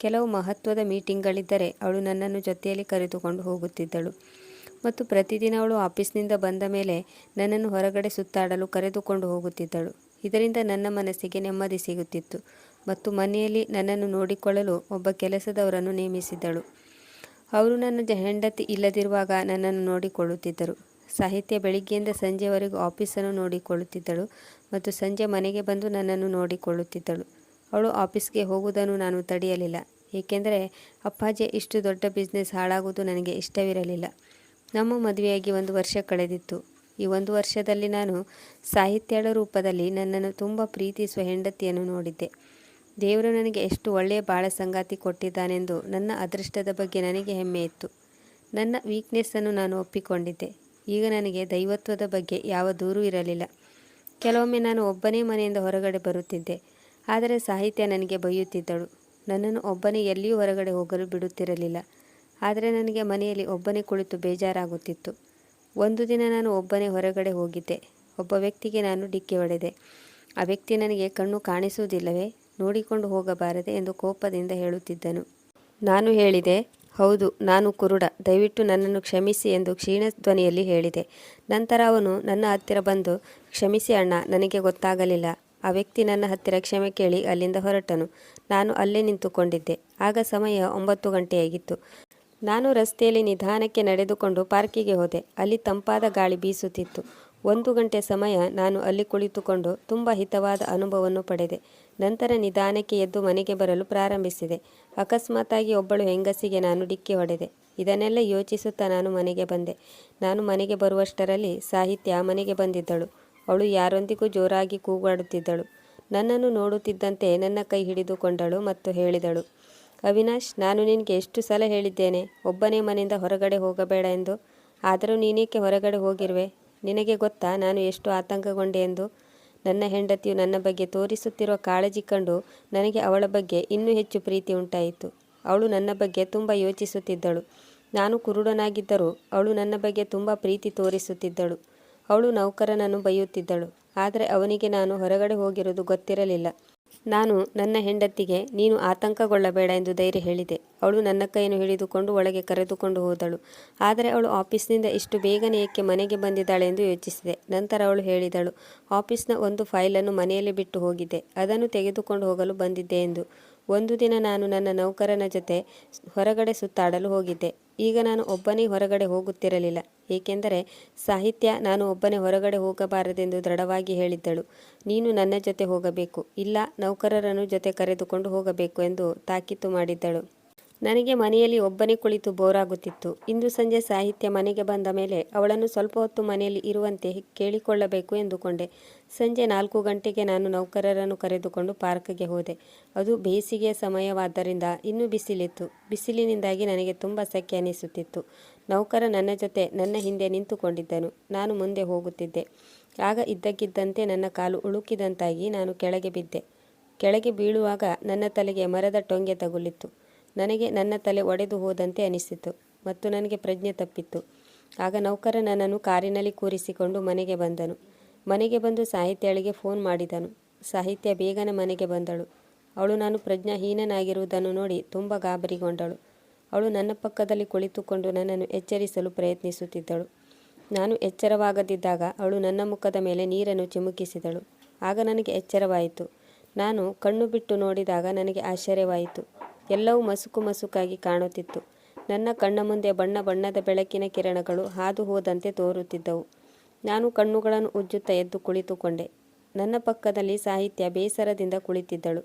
ಕೆಲವು ಮಹತ್ವದ ಮೀಟಿಂಗ್ಗಳಿದ್ದರೆ ಅವಳು ನನ್ನನ್ನು ಜೊತೆಯಲ್ಲಿ ಕರೆದುಕೊಂಡು ಹೋಗುತ್ತಿದ್ದಳು. ಮತ್ತು ಪ್ರತಿದಿನ ಅವಳು ಆಫೀಸ್ನಿಂದ ಬಂದ ಮೇಲೆ ನನ್ನನ್ನು ಹೊರಗಡೆ ಸುತ್ತಾಡಲು ಕರೆದುಕೊಂಡು ಹೋಗುತ್ತಿದ್ದಳು. ಇದರಿಂದ ನನ್ನ ಮನಸ್ಸಿಗೆ ನೆಮ್ಮದಿ ಸಿಗುತ್ತಿತ್ತು ಮತ್ತು ಮನೆಯಲ್ಲಿ ನನ್ನನ್ನು ನೋಡಿಕೊಳ್ಳಲು ಒಬ್ಬ ಕೆಲಸದವರನ್ನು ನೇಮಿಸಿದ್ದಳು. ಅವರು ನನ್ನ ಹೆಂಡತಿ ಇಲ್ಲದಿರುವಾಗ ನನ್ನನ್ನು ನೋಡಿಕೊಳ್ಳುತ್ತಿದ್ದರು. ಸಾಹಿತ್ಯ ಬೆಳಿಗ್ಗೆಯಿಂದ ಸಂಜೆವರೆಗೂ ಆಫೀಸನ್ನು ನೋಡಿಕೊಳ್ಳುತ್ತಿದ್ದಳು ಮತ್ತು ಸಂಜೆ ಮನೆಗೆ ಬಂದು ನನ್ನನ್ನು ನೋಡಿಕೊಳ್ಳುತ್ತಿದ್ದಳು. ಅವಳು ಆಫೀಸ್ಗೆ ಹೋಗುವುದನ್ನು ನಾನು ತಡೆಯಲಿಲ್ಲ, ಏಕೆಂದರೆ ಅಪ್ಪಾಜಿಯ ಇಷ್ಟು ದೊಡ್ಡ ಬಿಸ್ನೆಸ್ ಹಾಳಾಗುವುದು ನನಗೆ ಇಷ್ಟವಿರಲಿಲ್ಲ. ನಮ್ಮ ಮದುವೆಯಾಗಿ ಒಂದು ವರ್ಷ ಕಳೆದಿತ್ತು. ಈ ಒಂದು ವರ್ಷದಲ್ಲಿ ನಾನು ಸಾಹಿತ್ಯಳ ರೂಪದಲ್ಲಿ ನನ್ನನ್ನು ತುಂಬ ಪ್ರೀತಿಸುವ ಹೆಂಡತಿಯನ್ನು ನೋಡಿದ್ದೆ. ದೇವರು ನನಗೆ ಎಷ್ಟು ಒಳ್ಳೆಯ ಬಾಳ ಸಂಗಾತಿ ಕೊಟ್ಟಿದ್ದಾನೆಂದು ನನ್ನ ಅದೃಷ್ಟದ ಬಗ್ಗೆ ನನಗೆ ಹೆಮ್ಮೆ ಇತ್ತು. ನನ್ನ ವೀಕ್ನೆಸ್ಸನ್ನು ನಾನು ಒಪ್ಪಿಕೊಂಡಿದ್ದೆ. ಈಗ ನನಗೆ ದೈವತ್ವದ ಬಗ್ಗೆ ಯಾವ ದೂರು ಇರಲಿಲ್ಲ. ಕೆಲವೊಮ್ಮೆ ನಾನು ಒಬ್ಬನೇ ಮನೆಯಿಂದ ಹೊರಗಡೆ ಬರುತ್ತಿದ್ದೆ. ಆದರೆ ಸಾಹಿತ್ಯ ನನಗೆ ಬೈಯುತ್ತಿದ್ದಳು ನನ್ನನ್ನು ಒಬ್ಬನೇ ಎಲ್ಲಿಯೂ ಹೊರಗಡೆ ಹೋಗಲು ಬಿಡುತ್ತಿರಲಿಲ್ಲ. ಆದರೆ ನನಗೆ ಮನೆಯಲ್ಲಿ ಒಬ್ಬನೇ ಕುಳಿತು ಬೇಜಾರಾಗುತ್ತಿತ್ತು. ಒಂದು ದಿನ ನಾನು ಒಬ್ಬನೇ ಹೊರಗಡೆ ಹೋಗಿದ್ದೆ. ಒಬ್ಬ ವ್ಯಕ್ತಿಗೆ ನಾನು ಡಿಕ್ಕಿ ಹೊಡೆದೆ. ಆ ವ್ಯಕ್ತಿ ನನಗೆ ಕಣ್ಣು ಕಾಣಿಸುವುದಿಲ್ಲವೇ? ನೋಡಿಕೊಂಡು ಹೋಗಬಾರದೆ ಎಂದು ಕೋಪದಿಂದ ಹೇಳುತ್ತಿದ್ದನು. ನಾನು ಹೇಳಿದೆ, ಹೌದು, ನಾನು ಕುರುಡ. ದಯವಿಟ್ಟು ನನ್ನನ್ನು ಕ್ಷಮಿಸಿ ಎಂದು ಕ್ಷೀಣ ಧ್ವನಿಯಲ್ಲಿ ಹೇಳಿದೆ. ನಂತರ ಅವನು ನನ್ನ ಹತ್ತಿರ ಬಂದು, ಕ್ಷಮಿಸಿ ಅಣ್ಣ, ನನಗೆ ಗೊತ್ತಾಗಲಿಲ್ಲ. ಆ ವ್ಯಕ್ತಿ ನನ್ನ ಹತ್ತಿರ ಕ್ಷಮೆ ಕೇಳಿ ಅಲ್ಲಿಂದ ಹೊರಟನು. ನಾನು ಅಲ್ಲೇ ನಿಂತುಕೊಂಡಿದ್ದೆ. ಆಗ ಸಮಯ ಒಂಬತ್ತು ಗಂಟೆಯಾಗಿತ್ತು. ನಾನು ರಸ್ತೆಯಲ್ಲಿ ನಿಧಾನಕ್ಕೆ ನಡೆದುಕೊಂಡು ಪಾರ್ಕಿಗೆ ಹೋದೆ. ಅಲ್ಲಿ ತಂಪಾದ ಗಾಳಿ ಬೀಸುತ್ತಿತ್ತು. ಒಂದು ಗಂಟೆ ಸಮಯ ನಾನು ಅಲ್ಲಿ ಕುಳಿತುಕೊಂಡು ತುಂಬ ಹಿತವಾದ ಅನುಭವವನ್ನು ಪಡೆದೆ. ನಂತರ ನಿಧಾನಕ್ಕೆ ಎದ್ದು ಮನೆಗೆ ಬರಲು ಪ್ರಾರಂಭಿಸಿದೆ. ಅಕಸ್ಮಾತಾಗಿ ಒಬ್ಬಳು ಹೆಂಗಸಿಗೆ ನಾನು ಡಿಕ್ಕಿ ಹೊಡೆದೆ. ಇದನ್ನೆಲ್ಲ ಯೋಚಿಸುತ್ತಾ ನಾನು ಮನೆಗೆ ಬಂದೆ. ನಾನು ಮನೆಗೆ ಬರುವಷ್ಟರಲ್ಲಿ ಸಾಹಿತ್ಯ ಮನೆಗೆ ಬಂದಿದ್ದಳು. ಅವಳು ಯಾರೊಂದಿಗೂ ಜೋರಾಗಿ ಕೂಗಾಡುತ್ತಿದ್ದಳು. ನನ್ನನ್ನು ನೋಡುತ್ತಿದ್ದಂತೆ ನನ್ನ ಕೈ ಹಿಡಿದುಕೊಂಡಳು ಮತ್ತು ಹೇಳಿದಳು ಅವಿನಾಶ್, ನಾನು ನಿನಗೆ ಎಷ್ಟು ಸಲ ಹೇಳಿದ್ದೇನೆ, ಒಬ್ಬನೇ ಮನೆಯಿಂದ ಹೊರಗಡೆ ಹೋಗಬೇಡ ಎಂದು. ಆದರೂ ನೀನೇಕೆ ಹೊರಗಡೆ ಹೋಗಿರುವೆ? ನಿನಗೆ ಗೊತ್ತಾ, ನಾನು ಎಷ್ಟು ಆತಂಕಗೊಂಡೆ ಎಂದು. ನನ್ನ ಹೆಂಡತಿಯು ನನ್ನ ಬಗ್ಗೆ ತೋರಿಸುತ್ತಿರುವ ಕಾಳಜಿ ಕಂಡು ನನಗೆ ಅವಳ ಬಗ್ಗೆ ಇನ್ನೂ ಹೆಚ್ಚು ಪ್ರೀತಿ ಉಂಟಾಯಿತು. ಅವಳು ನನ್ನ ಬಗ್ಗೆ ತುಂಬ ಯೋಚಿಸುತ್ತಿದ್ದಳು. ನಾನು ಕುರುಡನಾಗಿದ್ದರೂ ಅವಳು ನನ್ನ ಬಗ್ಗೆ ತುಂಬ ಪ್ರೀತಿ ತೋರಿಸುತ್ತಿದ್ದಳು. ಅವಳು ನೌಕರನನ್ನು ಬೈಯುತ್ತಿದ್ದಳು ಆದರೆ ಅವನಿಗೆ ನಾನು ಹೊರಗಡೆ ಹೋಗಿರುವುದು ಗೊತ್ತಿರಲಿಲ್ಲ. ನಾನು ನನ್ನ ಹೆಂಡತಿಗೆ, ನೀನು ಆತಂಕಗೊಳ್ಳಬೇಡ ಎಂದು ಧೈರ್ಯ ಹೇಳಿದೆ. ಅವಳು ನನ್ನ ಕೈಯನ್ನು ಹಿಡಿದುಕೊಂಡು ಒಳಗೆ ಕರೆದುಕೊಂಡು ಹೋದಳು. ಆದರೆ ಅವಳು ಆಫೀಸ್ನಿಂದ ಇಷ್ಟು ಬೇಗನೆ ಏಕೆ ಮನೆಗೆ ಬಂದಿದ್ದಾಳೆ ಎಂದು ಯೋಚಿಸಿದೆ. ನಂತರ ಅವಳು ಹೇಳಿದಳು, ಆಫೀಸ್ನ ಒಂದು ಫೈಲನ್ನು ಮನೆಯಲ್ಲಿ ಬಿಟ್ಟು ಹೋಗಿದ್ದೆ. ಅದನ್ನು ತೆಗೆದುಕೊಂಡು ಹೋಗಲು ಬಂದಿದ್ದೆ ಎಂದು. ಒಂದು ದಿನ ನಾನು ನನ್ನ ನೌಕರನ ಜೊತೆ ಹೊರಗಡೆ ಸುತ್ತಾಡಲು ಹೋಗಿದ್ದೆ. ಈಗ ನಾನು ಒಬ್ಬನೇ ಹೊರಗಡೆ ಹೋಗುತ್ತಿರಲಿಲ್ಲ, ಏಕೆಂದರೆ ಸಾಹಿತ್ಯ ನಾನು ಒಬ್ಬನೇ ಹೊರಗಡೆ ಹೋಗಬಾರದೆಂದು ದೃಢವಾಗಿ ಹೇಳಿದ್ದಳು. ನೀನು ನನ್ನ ಜೊತೆ ಹೋಗಬೇಕು, ಇಲ್ಲ ನೌಕರರನ್ನು ಜೊತೆ ಕರೆದುಕೊಂಡು ಹೋಗಬೇಕು ಎಂದು ತಾಕೀತು ಮಾಡಿದ್ದಳು. ನನಗೆ ಮನೆಯಲ್ಲಿ ಒಬ್ಬನೇ ಕುಳಿತು ಬೋರಾಗುತ್ತಿತ್ತು. ಇಂದು ಸಂಜೆ ಸಾಹಿತ್ಯ ಮನೆಗೆ ಬಂದ ಮೇಲೆ ಅವಳನ್ನು ಸ್ವಲ್ಪ ಹೊತ್ತು ಮನೆಯಲ್ಲಿ ಇರುವಂತೆ ಕೇಳಿಕೊಳ್ಳಬೇಕು ಎಂದುಕೊಂಡೆ. ಸಂಜೆ ನಾಲ್ಕು ಗಂಟೆಗೆ ನಾನು ನೌಕರರನ್ನು ಕರೆದುಕೊಂಡು ಪಾರ್ಕ್ಗೆ ಹೋದೆ. ಅದು ಬೇಸಿಗೆಯ ಸಮಯವಾದ್ದರಿಂದ ಇನ್ನೂ ಬಿಸಿಲಿತ್ತು. ಬಿಸಿಲಿನಿಂದಾಗಿ ನನಗೆ ತುಂಬ ಸೆಕೆ ಅನಿಸುತ್ತಿತ್ತು. ನೌಕರ ನನ್ನ ಜೊತೆ ನನ್ನ ಹಿಂದೆ ನಿಂತುಕೊಂಡಿದ್ದನು. ನಾನು ಮುಂದೆ ಹೋಗುತ್ತಿದ್ದೆ. ಆಗ ಇದ್ದಕ್ಕಿದ್ದಂತೆ ನನ್ನ ಕಾಲು ಉಳುಕಿದಂತಾಗಿ ನಾನು ಕೆಳಗೆ ಬಿದ್ದೆ. ಕೆಳಗೆ ಬೀಳುವಾಗ ನನ್ನ ತಲೆಗೆ ಮರದ ಟೊಂಗೆ ತಗುಲಿತ್ತು. ನನಗೆ ನನ್ನ ತಲೆ ಒಡೆದು ಹೋದಂತೆ ಅನಿಸಿತು ಮತ್ತು ನನಗೆ ಪ್ರಜ್ಞೆ ತಪ್ಪಿತ್ತು. ಆಗ ನೌಕರ ನನ್ನನ್ನು ಕಾರಿನಲ್ಲಿ ಕೂರಿಸಿಕೊಂಡು ಮನೆಗೆ ಬಂದನು. ಮನೆಗೆ ಬಂದು ಸಾಹಿತ್ಯಳಿಗೆ ಫೋನ್ ಮಾಡಿದನು. ಸಾಹಿತ್ಯ ಬೇಗನೆ ಮನೆಗೆ ಬಂದಳು. ಅವಳು ನಾನು ಪ್ರಜ್ಞಾಹೀನನಾಗಿರುವುದನ್ನು ನೋಡಿ ತುಂಬ ಗಾಬರಿಗೊಂಡಳು. ಅವಳು ನನ್ನ ಪಕ್ಕದಲ್ಲಿ ಕುಳಿತುಕೊಂಡು ನನ್ನನ್ನು ಎಚ್ಚರಿಸಲು ಪ್ರಯತ್ನಿಸುತ್ತಿದ್ದಳು. ನಾನು ಎಚ್ಚರವಾಗದಿದ್ದಾಗ ಅವಳು ನನ್ನ ಮುಖದ ಮೇಲೆ ನೀರನ್ನು ಚಿಮುಕಿಸಿದಳು. ಆಗ ನನಗೆ ಎಚ್ಚರವಾಯಿತು. ನಾನು ಕಣ್ಣು ಬಿಟ್ಟು ನೋಡಿದಾಗ ನನಗೆ ಆಶ್ಚರ್ಯವಾಯಿತು. ಎಲ್ಲವೂ ಮಸುಕು ಮಸುಕಾಗಿ ಕಾಣುತ್ತಿತ್ತು. ನನ್ನ ಕಣ್ಣ ಮುಂದೆ ಬಣ್ಣ ಬಣ್ಣದ ಬೆಳಕಿನ ಕಿರಣಗಳು ಹಾದು ಹೋದಂತೆ ತೋರುತ್ತಿದ್ದವು. ನಾನು ಕಣ್ಣುಗಳನ್ನು ಉಜ್ಜುತ್ತಾ ಎದ್ದು ಕುಳಿತುಕೊಂಡೆ. ನನ್ನ ಪಕ್ಕದಲ್ಲಿ ಸಾಹಿತ್ಯ ಬೇಸರದಿಂದ ಕುಳಿತಿದ್ದಳು.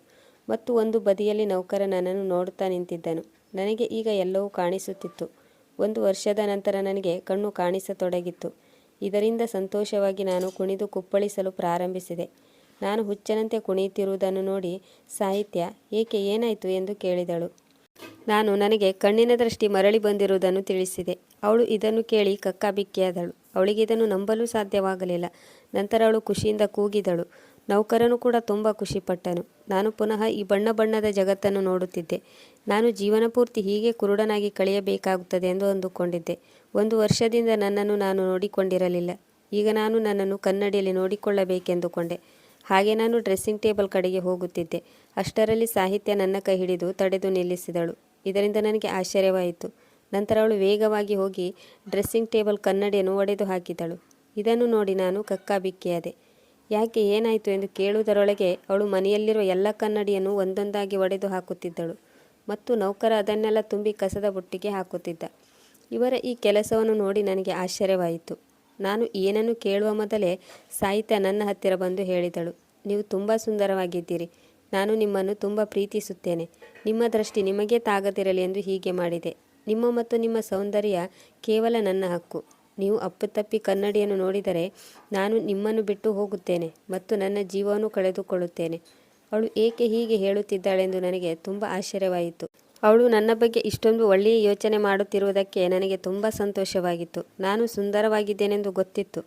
ಮತ್ತು ಒಂದು ಬದಿಯಲ್ಲಿ ನೌಕರ ನನ್ನನ್ನು ನೋಡುತ್ತಾ ನಿಂತಿದ್ದನು. ನನಗೆ ಈಗ ಎಲ್ಲವೂ ಕಾಣಿಸುತ್ತಿತ್ತು. ಒಂದು ವರ್ಷದ ನಂತರ ನನಗೆ ಕಣ್ಣು ಕಾಣಿಸತೊಡಗಿತ್ತು. ಇದರಿಂದ ಸಂತೋಷವಾಗಿ ನಾನು ಕುಣಿದು ಕುಪ್ಪಳಿಸಲು ಪ್ರಾರಂಭಿಸಿದೆ. ನಾನು ಹುಚ್ಚನಂತೆ ಕುಣಿಯುತ್ತಿರುವುದನ್ನು ನೋಡಿ ಸಾಹಿತ್ಯ, ಏಕೆ ಏನಾಯಿತು? ಎಂದು ಕೇಳಿದಳು. ನಾನು ನನಗೆ ಕಣ್ಣಿನ ದೃಷ್ಟಿ ಮರಳಿ ಬಂದಿರುವುದನ್ನು ತಿಳಿಸಿದೆ. ಅವಳು ಇದನ್ನು ಕೇಳಿ ಕಕ್ಕಾಬಿಕ್ಕಿಯಾದಳು. ಅವಳಿಗೆ ಇದನ್ನು ನಂಬಲು ಸಾಧ್ಯವಾಗಲಿಲ್ಲ. ನಂತರ ಅವಳು ಖುಷಿಯಿಂದ ಕೂಗಿದಳು. ನೌಕರನು ಕೂಡ ತುಂಬ ಖುಷಿಪಟ್ಟನು. ನಾನು ಪುನಃ ಈ ಬಣ್ಣ ಬಣ್ಣದ ಜಗತ್ತನ್ನು ನೋಡುತ್ತಿದ್ದೆ. ನಾನು ಜೀವನ ಪೂರ್ತಿ ಹೀಗೆ ಕುರುಡನಾಗಿ ಕಳೆಯಬೇಕಾಗುತ್ತದೆ ಎಂದು ಅಂದುಕೊಂಡಿದ್ದೆ. ಒಂದು ವರ್ಷದಿಂದ ನನ್ನನ್ನು ನಾನು ನೋಡಿಕೊಂಡಿರಲಿಲ್ಲ. ಈಗ ನಾನು ನನ್ನನ್ನು ಕನ್ನಡಿಯಲ್ಲಿ ನೋಡಿಕೊಳ್ಳಬೇಕೆಂದುಕೊಂಡೆ. ಹಾಗೆ ನಾನು ಡ್ರೆಸ್ಸಿಂಗ್ ಟೇಬಲ್ ಕಡೆಗೆ ಹೋಗುತ್ತಿದ್ದೆ. ಅಷ್ಟರಲ್ಲಿ ಸಾಹಿತ್ಯ ನನ್ನ ಕೈ ಹಿಡಿದು ತಡೆದು ನಿಲ್ಲಿಸಿದಳು. ಇದರಿಂದ ನನಗೆ ಆಶ್ಚರ್ಯವಾಯಿತು. ನಂತರ ಅವಳು ವೇಗವಾಗಿ ಹೋಗಿ ಡ್ರೆಸ್ಸಿಂಗ್ ಟೇಬಲ್ ಕನ್ನಡಿಯನ್ನು ಒಡೆದು ಹಾಕಿದಳು. ಇದನ್ನು ನೋಡಿ ನಾನು ಕಕ್ಕಾಬಿಕ್ಕಿಯಾದೆ ಯಾಕೆ ಏನಾಯಿತು ಎಂದು ಕೇಳುವುದರೊಳಗೆ ಅವಳು ಮನೆಯಲ್ಲಿರುವ ಎಲ್ಲ ಕನ್ನಡಿಯನ್ನು ಒಂದೊಂದಾಗಿ ಒಡೆದು ಹಾಕುತ್ತಿದ್ದಳು ಮತ್ತು ನೌಕರ ಅದನ್ನೆಲ್ಲ ತುಂಬಿ ಕಸದ ಬುಟ್ಟಿಗೆ ಹಾಕುತ್ತಿದ್ದ. ಇವರ ಈ ಕೆಲಸವನ್ನು ನೋಡಿ ನನಗೆ ಆಶ್ಚರ್ಯವಾಯಿತು. ನಾನು ಏನನ್ನು ಕೇಳುವ ಮೊದಲೇ ಸಾಹಿತ್ಯ ನನ್ನ ಹತ್ತಿರ ಬಂದು ಹೇಳಿದಳು, ನೀವು ತುಂಬ ಸುಂದರವಾಗಿದ್ದೀರಿ. ನಾನು ನಿಮ್ಮನ್ನು ತುಂಬ ಪ್ರೀತಿಸುತ್ತೇನೆ. ನಿಮ್ಮ ದೃಷ್ಟಿ ನಿಮಗೆ ತಾಗದಿರಲಿ ಎಂದು ಹೀಗೆ ಮಾಡಿದೆ. ನಿಮ್ಮ ಮತ್ತು ನಿಮ್ಮ ಸೌಂದರ್ಯ ಕೇವಲ ನನ್ನ ಹಕ್ಕು. ನೀವು ಅಪ್ಪುತಪ್ಪಿ ಕನ್ನಡಿಯನ್ನು ನೋಡಿದರೆ ನಾನು ನಿಮ್ಮನ್ನು ಬಿಟ್ಟು ಹೋಗುತ್ತೇನೆ ಮತ್ತು ನನ್ನ ಜೀವವನ್ನು ಕಳೆದುಕೊಳ್ಳುತ್ತೇನೆ. ಅವಳು ಏಕೆ ಹೀಗೆ ಹೇಳುತ್ತಿದ್ದಾಳೆಂದು ನನಗೆ ತುಂಬ ಆಶ್ಚರ್ಯವಾಯಿತು. ಅವಳು ನನ್ನ ಬಗ್ಗೆ ಇಷ್ಟೊಂದು ಒಳ್ಳೆಯ ಯೋಚನೆ ಮಾಡುತ್ತಿರುವುದಕ್ಕೆ ನನಗೆ ತುಂಬ ಸಂತೋಷವಾಗಿತ್ತು. ನಾನು ಸುಂದರವಾಗಿದ್ದೇನೆಂದು ಗೊತ್ತಿತ್ತು.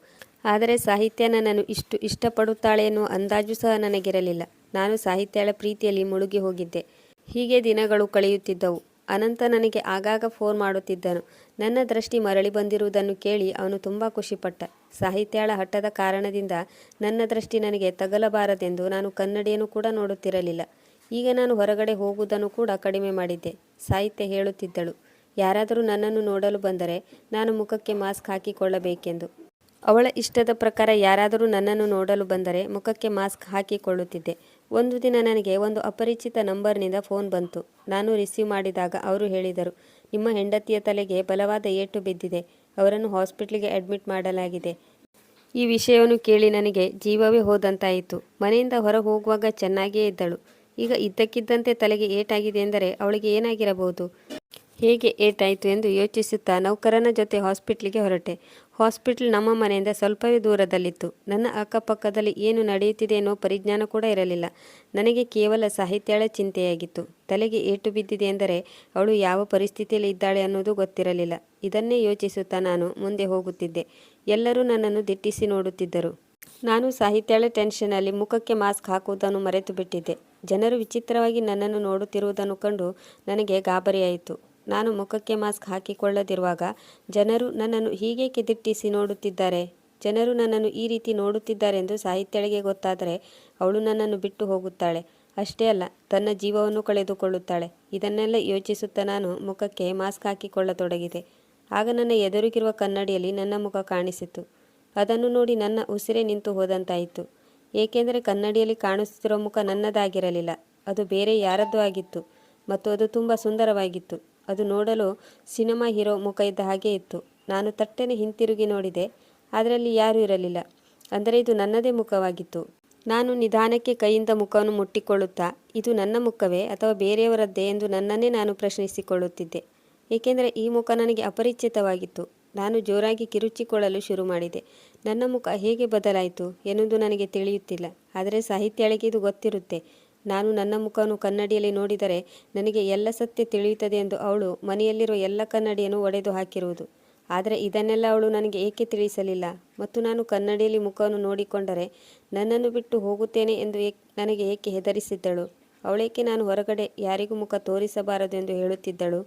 ಆದರೆ ಸಾಹಿತ್ಯ ನನ್ನನ್ನು ಇಷ್ಟು ಇಷ್ಟಪಡುತ್ತಾಳೆ ಎನ್ನುವ ಅಂದಾಜು ಸಹ ನನಗಿರಲಿಲ್ಲ. ನಾನು ಸಾಹಿತ್ಯಳ ಪ್ರೀತಿಯಲ್ಲಿ ಮುಳುಗಿ ಹೋಗಿದ್ದೆ. ಹೀಗೆ ದಿನಗಳು ಕಳೆಯುತ್ತಿದ್ದವು. ಅನಂತ ನನಗೆ ಆಗಾಗ ಫೋನ್ ಮಾಡುತ್ತಿದ್ದನು. ನನ್ನ ದೃಷ್ಟಿ ಮರಳಿ ಬಂದಿರುವುದನ್ನು ಕೇಳಿ ಅವನು ತುಂಬ ಖುಷಿಪಟ್ಟ. ಸಾಹಿತ್ಯಳ ಹಠದ ಕಾರಣದಿಂದ ನನ್ನ ದೃಷ್ಟಿ ನನಗೆ ತಗಲಬಾರದೆಂದು ನಾನು ಕನ್ನಡಿಯನ್ನು ಕೂಡ ನೋಡುತ್ತಿರಲಿಲ್ಲ. ಈಗ ನಾನು ಹೊರಗಡೆ ಹೋಗುವುದನ್ನು ಕೂಡ ಕಡಿಮೆ ಮಾಡಿದ್ದೆ. ಸಾಹಿತ್ಯ ಹೇಳುತ್ತಿದ್ದಳು. ಯಾರಾದರೂ ನನ್ನನ್ನು ನೋಡಲು ಬಂದರೆ ನಾನು ಮುಖಕ್ಕೆ ಮಾಸ್ಕ್ ಹಾಕಿಕೊಳ್ಳಬೇಕೆಂದು. ಅವಳ ಇಷ್ಟದ ಪ್ರಕಾರ ಯಾರಾದರೂ ನನ್ನನ್ನು ನೋಡಲು ಬಂದರೆ ಮುಖಕ್ಕೆ ಮಾಸ್ಕ್ ಹಾಕಿಕೊಳ್ಳುತ್ತಿದ್ದೆ. ಒಂದು ದಿನ ನನಗೆ ಒಂದು ಅಪರಿಚಿತ ನಂಬರ್ನಿಂದ ಫೋನ್ ಬಂತು. ನಾನು ರಿಸೀವ್ ಮಾಡಿದಾಗ ಅವರು ಹೇಳಿದರು, ನಿಮ್ಮ ಹೆಂಡತಿಯ ತಲೆಗೆ ಬಲವಾದ ಏಟು ಬಿದ್ದಿದೆ. ಅವರನ್ನು ಹಾಸ್ಪಿಟ್ಲಿಗೆ ಅಡ್ಮಿಟ್ ಮಾಡಲಾಗಿದೆ. ಈ ವಿಷಯವನ್ನು ಕೇಳಿ ನನಗೆ ಜೀವವೇ ಹೋದಂತಾಯಿತು. ಮನೆಯಿಂದ ಹೊರ ಹೋಗುವಾಗ ಚೆನ್ನಾಗಿಯೇ ಇದ್ದಳು. ಈಗ ಇದ್ದಕ್ಕಿದ್ದಂತೆ ತಲೆಗೆ ಏಟಾಗಿದೆ ಎಂದರೆ ಅವಳಿಗೆ ಏನಾಗಿರಬಹುದು? ಹೇಗೆ ಏಟಾಯಿತು ಎಂದು ಯೋಚಿಸುತ್ತಾ ನೌಕರನ ಜೊತೆ ಹಾಸ್ಪಿಟ್ಲಿಗೆ ಹೊರಟೆ. ಹಾಸ್ಪಿಟ್ಲ್ ನಮ್ಮ ಮನೆಯಿಂದ ಸ್ವಲ್ಪವೇ ದೂರದಲ್ಲಿತ್ತು. ನನ್ನ ಅಕ್ಕಪಕ್ಕದಲ್ಲಿ ಏನು ನಡೆಯುತ್ತಿದೆ ಎನ್ನುವ ಪರಿಜ್ಞಾನ ಕೂಡ ಇರಲಿಲ್ಲ. ನನಗೆ ಕೇವಲ ಸಾಹಿತ್ಯಳ ಚಿಂತೆಯಾಗಿತ್ತು. ತಲೆಗೆ ಏಟು ಬಿದ್ದಿದೆ ಎಂದರೆ ಅವಳು ಯಾವ ಪರಿಸ್ಥಿತಿಯಲ್ಲಿ ಇದ್ದಾಳೆ ಅನ್ನೋದು ಗೊತ್ತಿರಲಿಲ್ಲ. ಇದನ್ನೇ ಯೋಚಿಸುತ್ತಾ ನಾನು ಮುಂದೆ ಹೋಗುತ್ತಿದ್ದೆ. ಎಲ್ಲರೂ ನನ್ನನ್ನು ದಿಟ್ಟಿಸಿ ನೋಡುತ್ತಿದ್ದರು. ನಾನು ಸಾಹಿತ್ಯಾಳ ಟೆನ್ಷನಲ್ಲಿ ಮುಖಕ್ಕೆ ಮಾಸ್ಕ್ ಹಾಕುವುದನ್ನು ಮರೆತು ಬಿಟ್ಟಿದ್ದೆ ಜನರು ವಿಚಿತ್ರವಾಗಿ ನನ್ನನ್ನು ನೋಡುತ್ತಿರುವುದನ್ನು ಕಂಡು ನನಗೆ ಗಾಬರಿಯಾಯಿತು. ನಾನು ಮುಖಕ್ಕೆ ಮಾಸ್ಕ್ ಹಾಕಿಕೊಳ್ಳದಿರುವಾಗ ಜನರು ನನ್ನನ್ನು ಹೀಗೆ ಕೆದಿಟ್ಟಿಸಿ ನೋಡುತ್ತಿದ್ದಾರೆ. ಜನರು ನನ್ನನ್ನು ಈ ರೀತಿ ನೋಡುತ್ತಿದ್ದಾರೆಂದು ಸಾಹಿತ್ಯಳಿಗೆ ಗೊತ್ತಾದರೆ ಅವಳು ನನ್ನನ್ನು ಬಿಟ್ಟು ಹೋಗುತ್ತಾಳೆ. ಅಷ್ಟೇ ಅಲ್ಲ, ತನ್ನ ಜೀವವನ್ನು ಕಳೆದುಕೊಳ್ಳುತ್ತಾಳೆ. ಇದನ್ನೆಲ್ಲ ಯೋಚಿಸುತ್ತಾ ನಾನು ಮುಖಕ್ಕೆ ಮಾಸ್ಕ್ ಹಾಕಿಕೊಳ್ಳತೊಡಗಿದೆ. ಆಗ ನನ್ನ ಎದುರಿಗಿರುವ ಕನ್ನಡಿಯಲ್ಲಿ ನನ್ನ ಮುಖ ಕಾಣಿಸಿತು. ಅದನ್ನು ನೋಡಿ ನನ್ನ ಉಸಿರೇ ನಿಂತು ಹೋದಂತಾಯಿತು. ಏಕೆಂದರೆ ಕನ್ನಡಿಯಲ್ಲಿ ಕಾಣಿಸುತ್ತಿರುವ ಮುಖ ನನ್ನದಾಗಿರಲಿಲ್ಲ. ಅದು ಬೇರೆ ಯಾರದ್ದು ಆಗಿತ್ತು. ಮತ್ತು ಅದು ತುಂಬ ಸುಂದರವಾಗಿತ್ತು. ಅದು ನೋಡಲು ಸಿನಿಮಾ ಹೀರೋ ಮುಖ ಇದ್ದ ಹಾಗೆ ಇತ್ತು. ನಾನು ತಟ್ಟನೆ ಹಿಂತಿರುಗಿ ನೋಡಿದೆ. ಅದರಲ್ಲಿ ಯಾರೂ ಇರಲಿಲ್ಲ. ಅಂದರೆ ಇದು ನನ್ನದೇ ಮುಖವಾಗಿತ್ತು. ನಾನು ನಿಧಾನಕ್ಕೆ ಕೈಯಿಂದ ಮುಖವನ್ನು ಮುಟ್ಟಿಕೊಳ್ಳುತ್ತಾ, ಇದು ನನ್ನ ಮುಖವೇ ಅಥವಾ ಬೇರೆಯವರದ್ದೇ ಎಂದು ನನ್ನನ್ನೇ ನಾನು ಪ್ರಶ್ನಿಸಿಕೊಳ್ಳುತ್ತಿದ್ದೆ. ಏಕೆಂದರೆ ಈ ಮುಖ ನನಗೆ ಅಪರಿಚಿತವಾಗಿತ್ತು. ನಾನು ಜೋರಾಗಿ ಕಿರುಚಿಕೊಳ್ಳಲು ಶುರು ಮಾಡಿದೆ ನನ್ನ ಮುಖ ಹೇಗೆ ಬದಲಾಯಿತು ಎನ್ನುವುದು ನನಗೆ ತಿಳಿಯುತ್ತಿಲ್ಲ. ಆದರೆ ಸಾಹಿತ್ಯಳಿಗೆ ಇದು ಗೊತ್ತಿರುತ್ತೆ. ನಾನು ನನ್ನ ಮುಖವನ್ನು ಕನ್ನಡಿಯಲ್ಲಿ ನೋಡಿದರೆ ನನಗೆ ಎಲ್ಲ ಸತ್ಯ ತಿಳಿಯುತ್ತದೆ ಎಂದು ಅವಳು ಮನೆಯಲ್ಲಿರುವ ಎಲ್ಲ ಕನ್ನಡಿಯನ್ನು ಒಡೆದು ಹಾಕಿರುವುದು. ಆದರೆ ಇದನ್ನೆಲ್ಲ ಅವಳು ನನಗೆ ಏಕೆ ತಿಳಿಸಲಿಲ್ಲ? ಮತ್ತು ನಾನು ಕನ್ನಡಿಯಲ್ಲಿ ಮುಖವನ್ನು ನೋಡಿಕೊಂಡರೆ ನನ್ನನ್ನು ಬಿಟ್ಟು ಹೋಗುತ್ತೇನೆ ಎಂದು ನನಗೆ ಏಕೆ ಹೆದರಿಸಿದ್ದಳು? ಅವಳೇಕೆ ನಾನು ಹೊರಗಡೆ ಯಾರಿಗೂ ಮುಖ ತೋರಿಸಬಾರದು ಎಂದು ಹೇಳುತ್ತಿದ್ದಳು?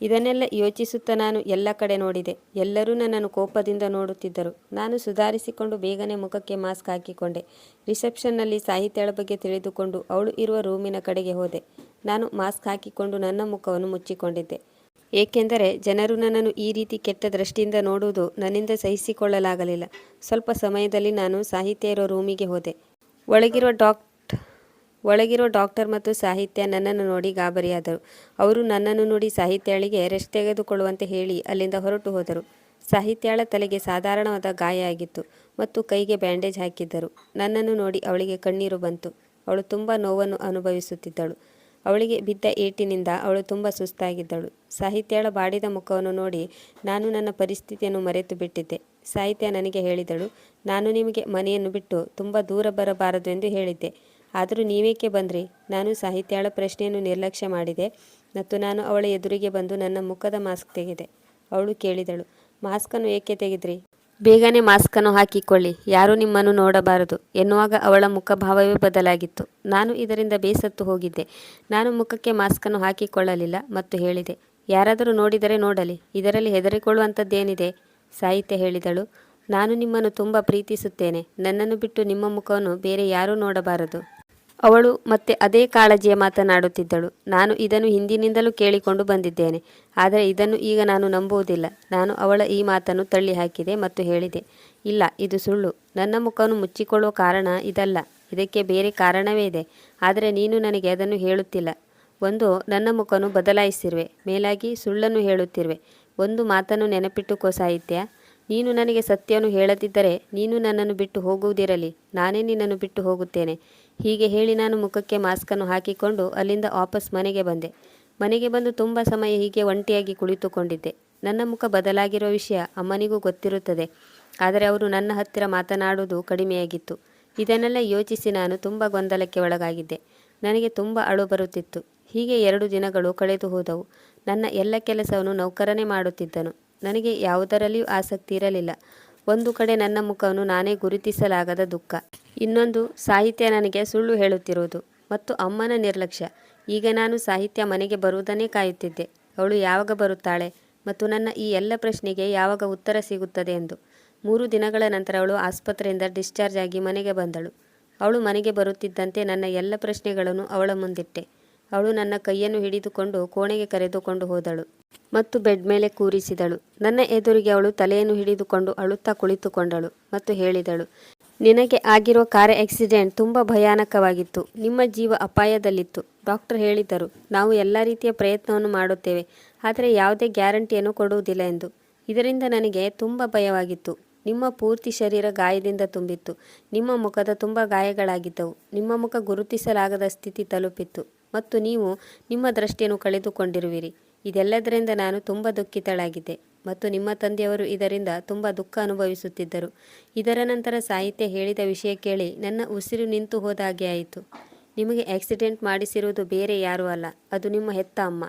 ಇದನ್ನೆಲ್ಲ ಯೋಚಿಸುತ್ತಾ ನಾನು ಎಲ್ಲ ಕಡೆ ನೋಡಿದೆ. ಎಲ್ಲರೂ ನನ್ನನ್ನು ಕೋಪದಿಂದ ನೋಡುತ್ತಿದ್ದರು. ನಾನು ಸುಧಾರಿಸಿಕೊಂಡು ಬೇಗನೆ ಮುಖಕ್ಕೆ ಮಾಸ್ಕ್ ಹಾಕಿಕೊಂಡೆ. ರಿಸೆಪ್ಷನ್ನಲ್ಲಿ ಸಾಹಿತ್ಯಳ ಬಗ್ಗೆ ತಿಳಿದುಕೊಂಡು ಅವಳು ಇರುವ ರೂಮಿನ ಕಡೆಗೆ ಹೋದೆ. ನಾನು ಮಾಸ್ಕ್ ಹಾಕಿಕೊಂಡು ನನ್ನ ಮುಖವನ್ನು ಮುಚ್ಚಿಕೊಂಡಿದ್ದೆ. ಏಕೆಂದರೆ ಜನರು ನನ್ನನ್ನು ಈ ರೀತಿ ಕೆಟ್ಟ ದೃಷ್ಟಿಯಿಂದ ನೋಡುವುದು ನನ್ನಿಂದ ಸಹಿಸಿಕೊಳ್ಳಲಾಗಲಿಲ್ಲ. ಸ್ವಲ್ಪ ಸಮಯದಲ್ಲಿ ನಾನು ಸಾಹಿತ್ಯ ಇರೋ ರೂಮಿಗೆ ಹೋದೆ. ಒಳಗಿರುವ ಡಾಕ್ಟ್ ಒಳಗಿರೋ ಡಾಕ್ಟರ್ ಮತ್ತು ಸಾಹಿತ್ಯ ನನ್ನನ್ನು ನೋಡಿ ಗಾಬರಿಯಾದರು. ಅವರು ನನ್ನನ್ನು ನೋಡಿ ಸಾಹಿತ್ಯಾಳಿಗೆ ರೆಸ್ಟ್ ತೆಗೆದುಕೊಳ್ಳುವಂತೆ ಹೇಳಿ ಅಲ್ಲಿಂದ ಹೊರಟು ಹೋದರು. ಸಾಹಿತ್ಯಾಳ ತಲೆಗೆ ಸಾಧಾರಣವಾದ ಗಾಯ ಆಗಿತ್ತು ಮತ್ತು ಕೈಗೆ ಬ್ಯಾಂಡೇಜ್ ಹಾಕಿದ್ದರು. ನನ್ನನ್ನು ನೋಡಿ ಅವಳಿಗೆ ಕಣ್ಣೀರು ಬಂತು. ಅವಳು ತುಂಬ ನೋವನ್ನು ಅನುಭವಿಸುತ್ತಿದ್ದಳು. ಅವಳಿಗೆ ಬಿದ್ದ ಏಟಿನಿಂದ ಅವಳು ತುಂಬ ಸುಸ್ತಾಗಿದ್ದಳು. ಸಾಹಿತ್ಯಾಳ ಬಾಡಿದ ಮುಖವನ್ನು ನೋಡಿ ನಾನು ನನ್ನ ಪರಿಸ್ಥಿತಿಯನ್ನು ಮರೆತು ಬಿಟ್ಟಿದ್ದೆ. ಸಾಹಿತ್ಯ ನನಗೆ ಹೇಳಿದಳು, ನಾನು ನಿಮಗೆ ಮನೆಯನ್ನು ಬಿಟ್ಟು ತುಂಬ ದೂರ ಬರಬಾರದು ಎಂದು ಹೇಳಿದ್ದೆ. ಆದರೂ ನೀವೇಕೆ ಬಂದ್ರಿ? ನಾನು ಸಾಹಿತ್ಯಾಳ ಪ್ರಶ್ನೆಯನ್ನು ನಿರ್ಲಕ್ಷ್ಯ ಮಾಡಿದೆ ಮತ್ತು ನಾನು ಅವಳ ಎದುರಿಗೆ ಬಂದು ನನ್ನ ಮುಖದ ಮಾಸ್ಕ್ ತೆಗೆದೆ. ಅವಳು ಕೇಳಿದಳು, ಮಾಸ್ಕನ್ನು ಏಕೆ ತೆಗೆದ್ರಿ? ಬೇಗನೆ ಮಾಸ್ಕನ್ನು ಹಾಕಿಕೊಳ್ಳಿ, ಯಾರೂ ನಿಮ್ಮನ್ನು ನೋಡಬಾರದು ಎನ್ನುವಾಗ ಅವಳ ಮುಖಭಾವವೇ ಬದಲಾಗಿತ್ತು. ನಾನು ಇದರಿಂದ ಬೇಸತ್ತು ಹೋಗಿದ್ದೆ. ನಾನು ಮುಖಕ್ಕೆ ಮಾಸ್ಕನ್ನು ಹಾಕಿಕೊಳ್ಳಲಿಲ್ಲ ಮತ್ತು ಹೇಳಿದೆ, ಯಾರಾದರೂ ನೋಡಿದರೆ ನೋಡಲಿ, ಇದರಲ್ಲಿ ಹೆದರಿಕೊಳ್ಳುವಂಥದ್ದೇನಿದೆ? ಸಾಹಿತ್ಯ ಹೇಳಿದಳು, ನಾನು ನಿಮ್ಮನ್ನು ತುಂಬ ಪ್ರೀತಿಸುತ್ತೇನೆ. ನನ್ನನ್ನು ಬಿಟ್ಟು ನಿಮ್ಮ ಮುಖವನ್ನು ಬೇರೆ ಯಾರೂ ನೋಡಬಾರದು. ಅವಳು ಮತ್ತೆ ಅದೇ ಕಾಳಜಿಯ ಮಾತನಾಡುತ್ತಿದ್ದಳು. ನಾನು ಇದನ್ನು ಹಿಂದಿನಿಂದಲೂ ಕೇಳಿಕೊಂಡು ಬಂದಿದ್ದೇನೆ. ಆದರೆ ಇದನ್ನು ಈಗ ನಾನು ನಂಬುವುದಿಲ್ಲ. ನಾನು ಅವಳ ಈ ಮಾತನ್ನು ತಳ್ಳಿ ಹಾಕಿದೆ ಮತ್ತು ಹೇಳಿದೆ, ಇಲ್ಲ, ಇದು ಸುಳ್ಳು. ನನ್ನ ಮುಖವನ್ನು ಮುಚ್ಚಿಕೊಳ್ಳುವ ಕಾರಣ ಇದಲ್ಲ. ಇದಕ್ಕೆ ಬೇರೆ ಕಾರಣವೇ ಇದೆ. ಆದರೆ ನೀನು ನನಗೆ ಅದನ್ನು ಹೇಳುತ್ತಿಲ್ಲ. ಒಂದು, ನನ್ನ ಮುಖವನ್ನು ಬದಲಾಯಿಸಿರುವೆ. ಮೇಲಾಗಿ ಸುಳ್ಳನ್ನು ಹೇಳುತ್ತಿರುವೆ. ಒಂದು, ಮಾತನ್ನು ನೆನಪಿಟ್ಟುಕೋ ಸಾಹಿತ್ಯ ನೀನು ನನಗೆ ಸತ್ಯವನ್ನು ಹೇಳದಿದ್ದರೆ ನೀನು ನನ್ನನ್ನು ಬಿಟ್ಟು ಹೋಗುವುದಿರಲಿ. ನಾನೇ ನಿನ್ನನ್ನು ಬಿಟ್ಟು ಹೋಗುತ್ತೇನೆ. ಹೀಗೆ ಹೇಳಿ ನಾನು ಮುಖಕ್ಕೆ ಮಾಸ್ಕನ್ನು ಹಾಕಿಕೊಂಡು ಅಲ್ಲಿಂದ ವಾಪಸ್ ಮನೆಗೆ ಬಂದೆ. ಮನೆಗೆ ಬಂದು ತುಂಬ ಸಮಯ ಹೀಗೆ ಒಂಟಿಯಾಗಿ ಕುಳಿತುಕೊಂಡಿದ್ದೆ. ನನ್ನ ಮುಖ ಬದಲಾಗಿರೋ ವಿಷಯ ಅಮ್ಮನಿಗೂ ಗೊತ್ತಿರುತ್ತದೆ. ಆದರೆ ಅವರು ನನ್ನ ಹತ್ತಿರ ಮಾತನಾಡುವುದು ಕಡಿಮೆಯಾಗಿತ್ತು. ಇದನ್ನೆಲ್ಲ ಯೋಚಿಸಿ ನಾನು ತುಂಬ ಗೊಂದಲಕ್ಕೆ ಒಳಗಾಗಿದ್ದೆ. ನನಗೆ ತುಂಬ ಅಳು ಬರುತ್ತಿತ್ತು. ಹೀಗೆ ಎರಡು ದಿನಗಳು ಕಳೆದು ಹೋದವು. ನನ್ನ ಎಲ್ಲ ಕೆಲಸವನ್ನು ನೌಕರನೇ ಮಾಡುತ್ತಿದ್ದನು. ನನಗೆ ಯಾವುದರಲ್ಲಿಯೂ ಆಸಕ್ತಿ ಇರಲಿಲ್ಲ. ಒಂದು ಕಡೆ ನನ್ನ ಮುಖವನ್ನು ನಾನೇ ಗುರುತಿಸಲಾಗದ ದುಃಖ. ಇನ್ನೊಂದು, ಸಾಹಿತ್ಯ ನನಗೆ ಸುಳ್ಳು ಹೇಳುತ್ತಿರುವುದು ಮತ್ತು ಅಮ್ಮನ ನಿರ್ಲಕ್ಷ್ಯ. ಈಗ ನಾನು ಸಾಹಿತ್ಯ ಮನೆಗೆ ಬರುವುದನ್ನೇ ಕಾಯುತ್ತಿದ್ದೆ. ಅವಳು ಯಾವಾಗ ಬರುತ್ತಾಳೆ ಮತ್ತು ನನ್ನ ಈ ಎಲ್ಲ ಪ್ರಶ್ನೆಗೆ ಯಾವಾಗ ಉತ್ತರ ಸಿಗುತ್ತದೆ ಎಂದು. ಮೂರು ದಿನಗಳ ನಂತರ ಅವಳು ಆಸ್ಪತ್ರೆಯಿಂದ ಡಿಸ್ಚಾರ್ಜ್ ಆಗಿ ಮನೆಗೆ ಬಂದಳು. ಅವಳು ಮನೆಗೆ ಬರುತ್ತಿದ್ದಂತೆ ನನ್ನ ಎಲ್ಲ ಪ್ರಶ್ನೆಗಳನ್ನು ಅವಳ ಮುಂದಿಟ್ಟೆ. ಅವಳು ನನ್ನ ಕೈಯನ್ನು ಹಿಡಿದುಕೊಂಡು ಕೋಣೆಗೆ ಕರೆದುಕೊಂಡು ಹೋದಳು ಮತ್ತು ಬೆಡ್ ಮೇಲೆ ಕೂರಿಸಿದಳು. ನನ್ನ ಎದುರಿಗೆ ಅವಳು ತಲೆಯನ್ನು ಹಿಡಿದುಕೊಂಡು ಅಳುತ್ತಾ ಕುಳಿತುಕೊಂಡಳು ಮತ್ತು ಹೇಳಿದಳು, ನಿನಗೆ ಆಗಿರೋ ಕಾರ್ ಆಕ್ಸಿಡೆಂಟ್ ತುಂಬ ಭಯಾನಕವಾಗಿತ್ತು. ನಿಮ್ಮ ಜೀವ ಅಪಾಯದಲ್ಲಿತ್ತು. ಡಾಕ್ಟರ್ ಹೇಳಿದರು, ನಾವು ಎಲ್ಲ ರೀತಿಯ ಪ್ರಯತ್ನವನ್ನು ಮಾಡುತ್ತೇವೆ, ಆದರೆ ಯಾವುದೇ ಗ್ಯಾರಂಟಿಯನ್ನು ಕೊಡುವುದಿಲ್ಲ ಎಂದು. ಇದರಿಂದ ನನಗೆ ತುಂಬ ಭಯವಾಗಿತ್ತು. ನಿಮ್ಮ ಪೂರ್ತಿ ಶರೀರ ಗಾಯದಿಂದ ತುಂಬಿತ್ತು. ನಿಮ್ಮ ಮುಖದ ತುಂಬ ಗಾಯಗಳಾಗಿದ್ದವು. ನಿಮ್ಮ ಮುಖ ಗುರುತಿಸಲಾಗದ ಸ್ಥಿತಿ ತಲುಪಿತ್ತು. ಮತ್ತು ನೀವು ನಿಮ್ಮ ದೃಷ್ಟಿಯನ್ನು ಕಳೆದುಕೊಂಡಿರುವಿರಿ. ಇದೆಲ್ಲದರಿಂದ ನಾನು ತುಂಬ ದುಃಖಿತಳಾಗಿದ್ದೆ ಮತ್ತು ನಿಮ್ಮ ತಂದೆಯವರು ಇದರಿಂದ ತುಂಬ ದುಃಖ ಅನುಭವಿಸುತ್ತಿದ್ದರು. ಇದರ ನಂತರ ಸಾಹಿತ್ಯ ಹೇಳಿದ ವಿಷಯ ಕೇಳಿ ನನ್ನ ಉಸಿರು ನಿಂತು ಹೋದ ಹಾಗೆ ಆಯಿತು. ನಿಮಗೆ ಆಕ್ಸಿಡೆಂಟ್ ಮಾಡಿಸಿರುವುದು ಬೇರೆ ಯಾರೂ ಅಲ್ಲ, ಅದು ನಿಮ್ಮ ಹೆತ್ತ ಅಮ್ಮ.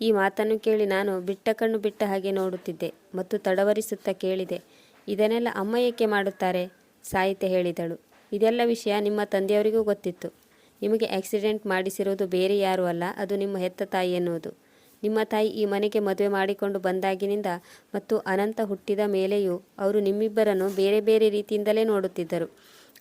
ಈ ಮಾತನ್ನು ಕೇಳಿ ನಾನು ಬಿಟ್ಟ ಕಣ್ಣು ಬಿಟ್ಟ ಹಾಗೆ ನೋಡುತ್ತಿದ್ದೆ ಮತ್ತು ತಡವರಿಸುತ್ತಾ ಕೇಳಿದೆ, ಇದನ್ನೆಲ್ಲ ಅಮ್ಮ ಏಕೆ ಮಾಡುತ್ತಾರೆ? ಸಾಹಿತ್ಯ ಹೇಳಿದಳು. ಇದೆಲ್ಲ ವಿಷಯ ನಿಮ್ಮ ತಂದೆಯವರಿಗೂ ಗೊತ್ತಿತ್ತು. ನಿಮಗೆ ಆಕ್ಸಿಡೆಂಟ್ ಮಾಡಿಸಿರೋದು ಬೇರೆ ಯಾರೂ ಅಲ್ಲ, ಅದು ನಿಮ್ಮ ಹೆತ್ತ ತಾಯಿ ಎನ್ನುವುದು. ನಿಮ್ಮ ತಾಯಿ ಈ ಮನೆಗೆ ಮದುವೆ ಮಾಡಿಕೊಂಡು ಬಂದಾಗಿನಿಂದ ಮತ್ತು ಅನಂತ ಹುಟ್ಟಿದ ಮೇಲೆಯೂ ಅವರು ನಿಮ್ಮಿಬ್ಬರನ್ನು ಬೇರೆ ಬೇರೆ ರೀತಿಯಿಂದಲೇ ನೋಡುತ್ತಿದ್ದರು.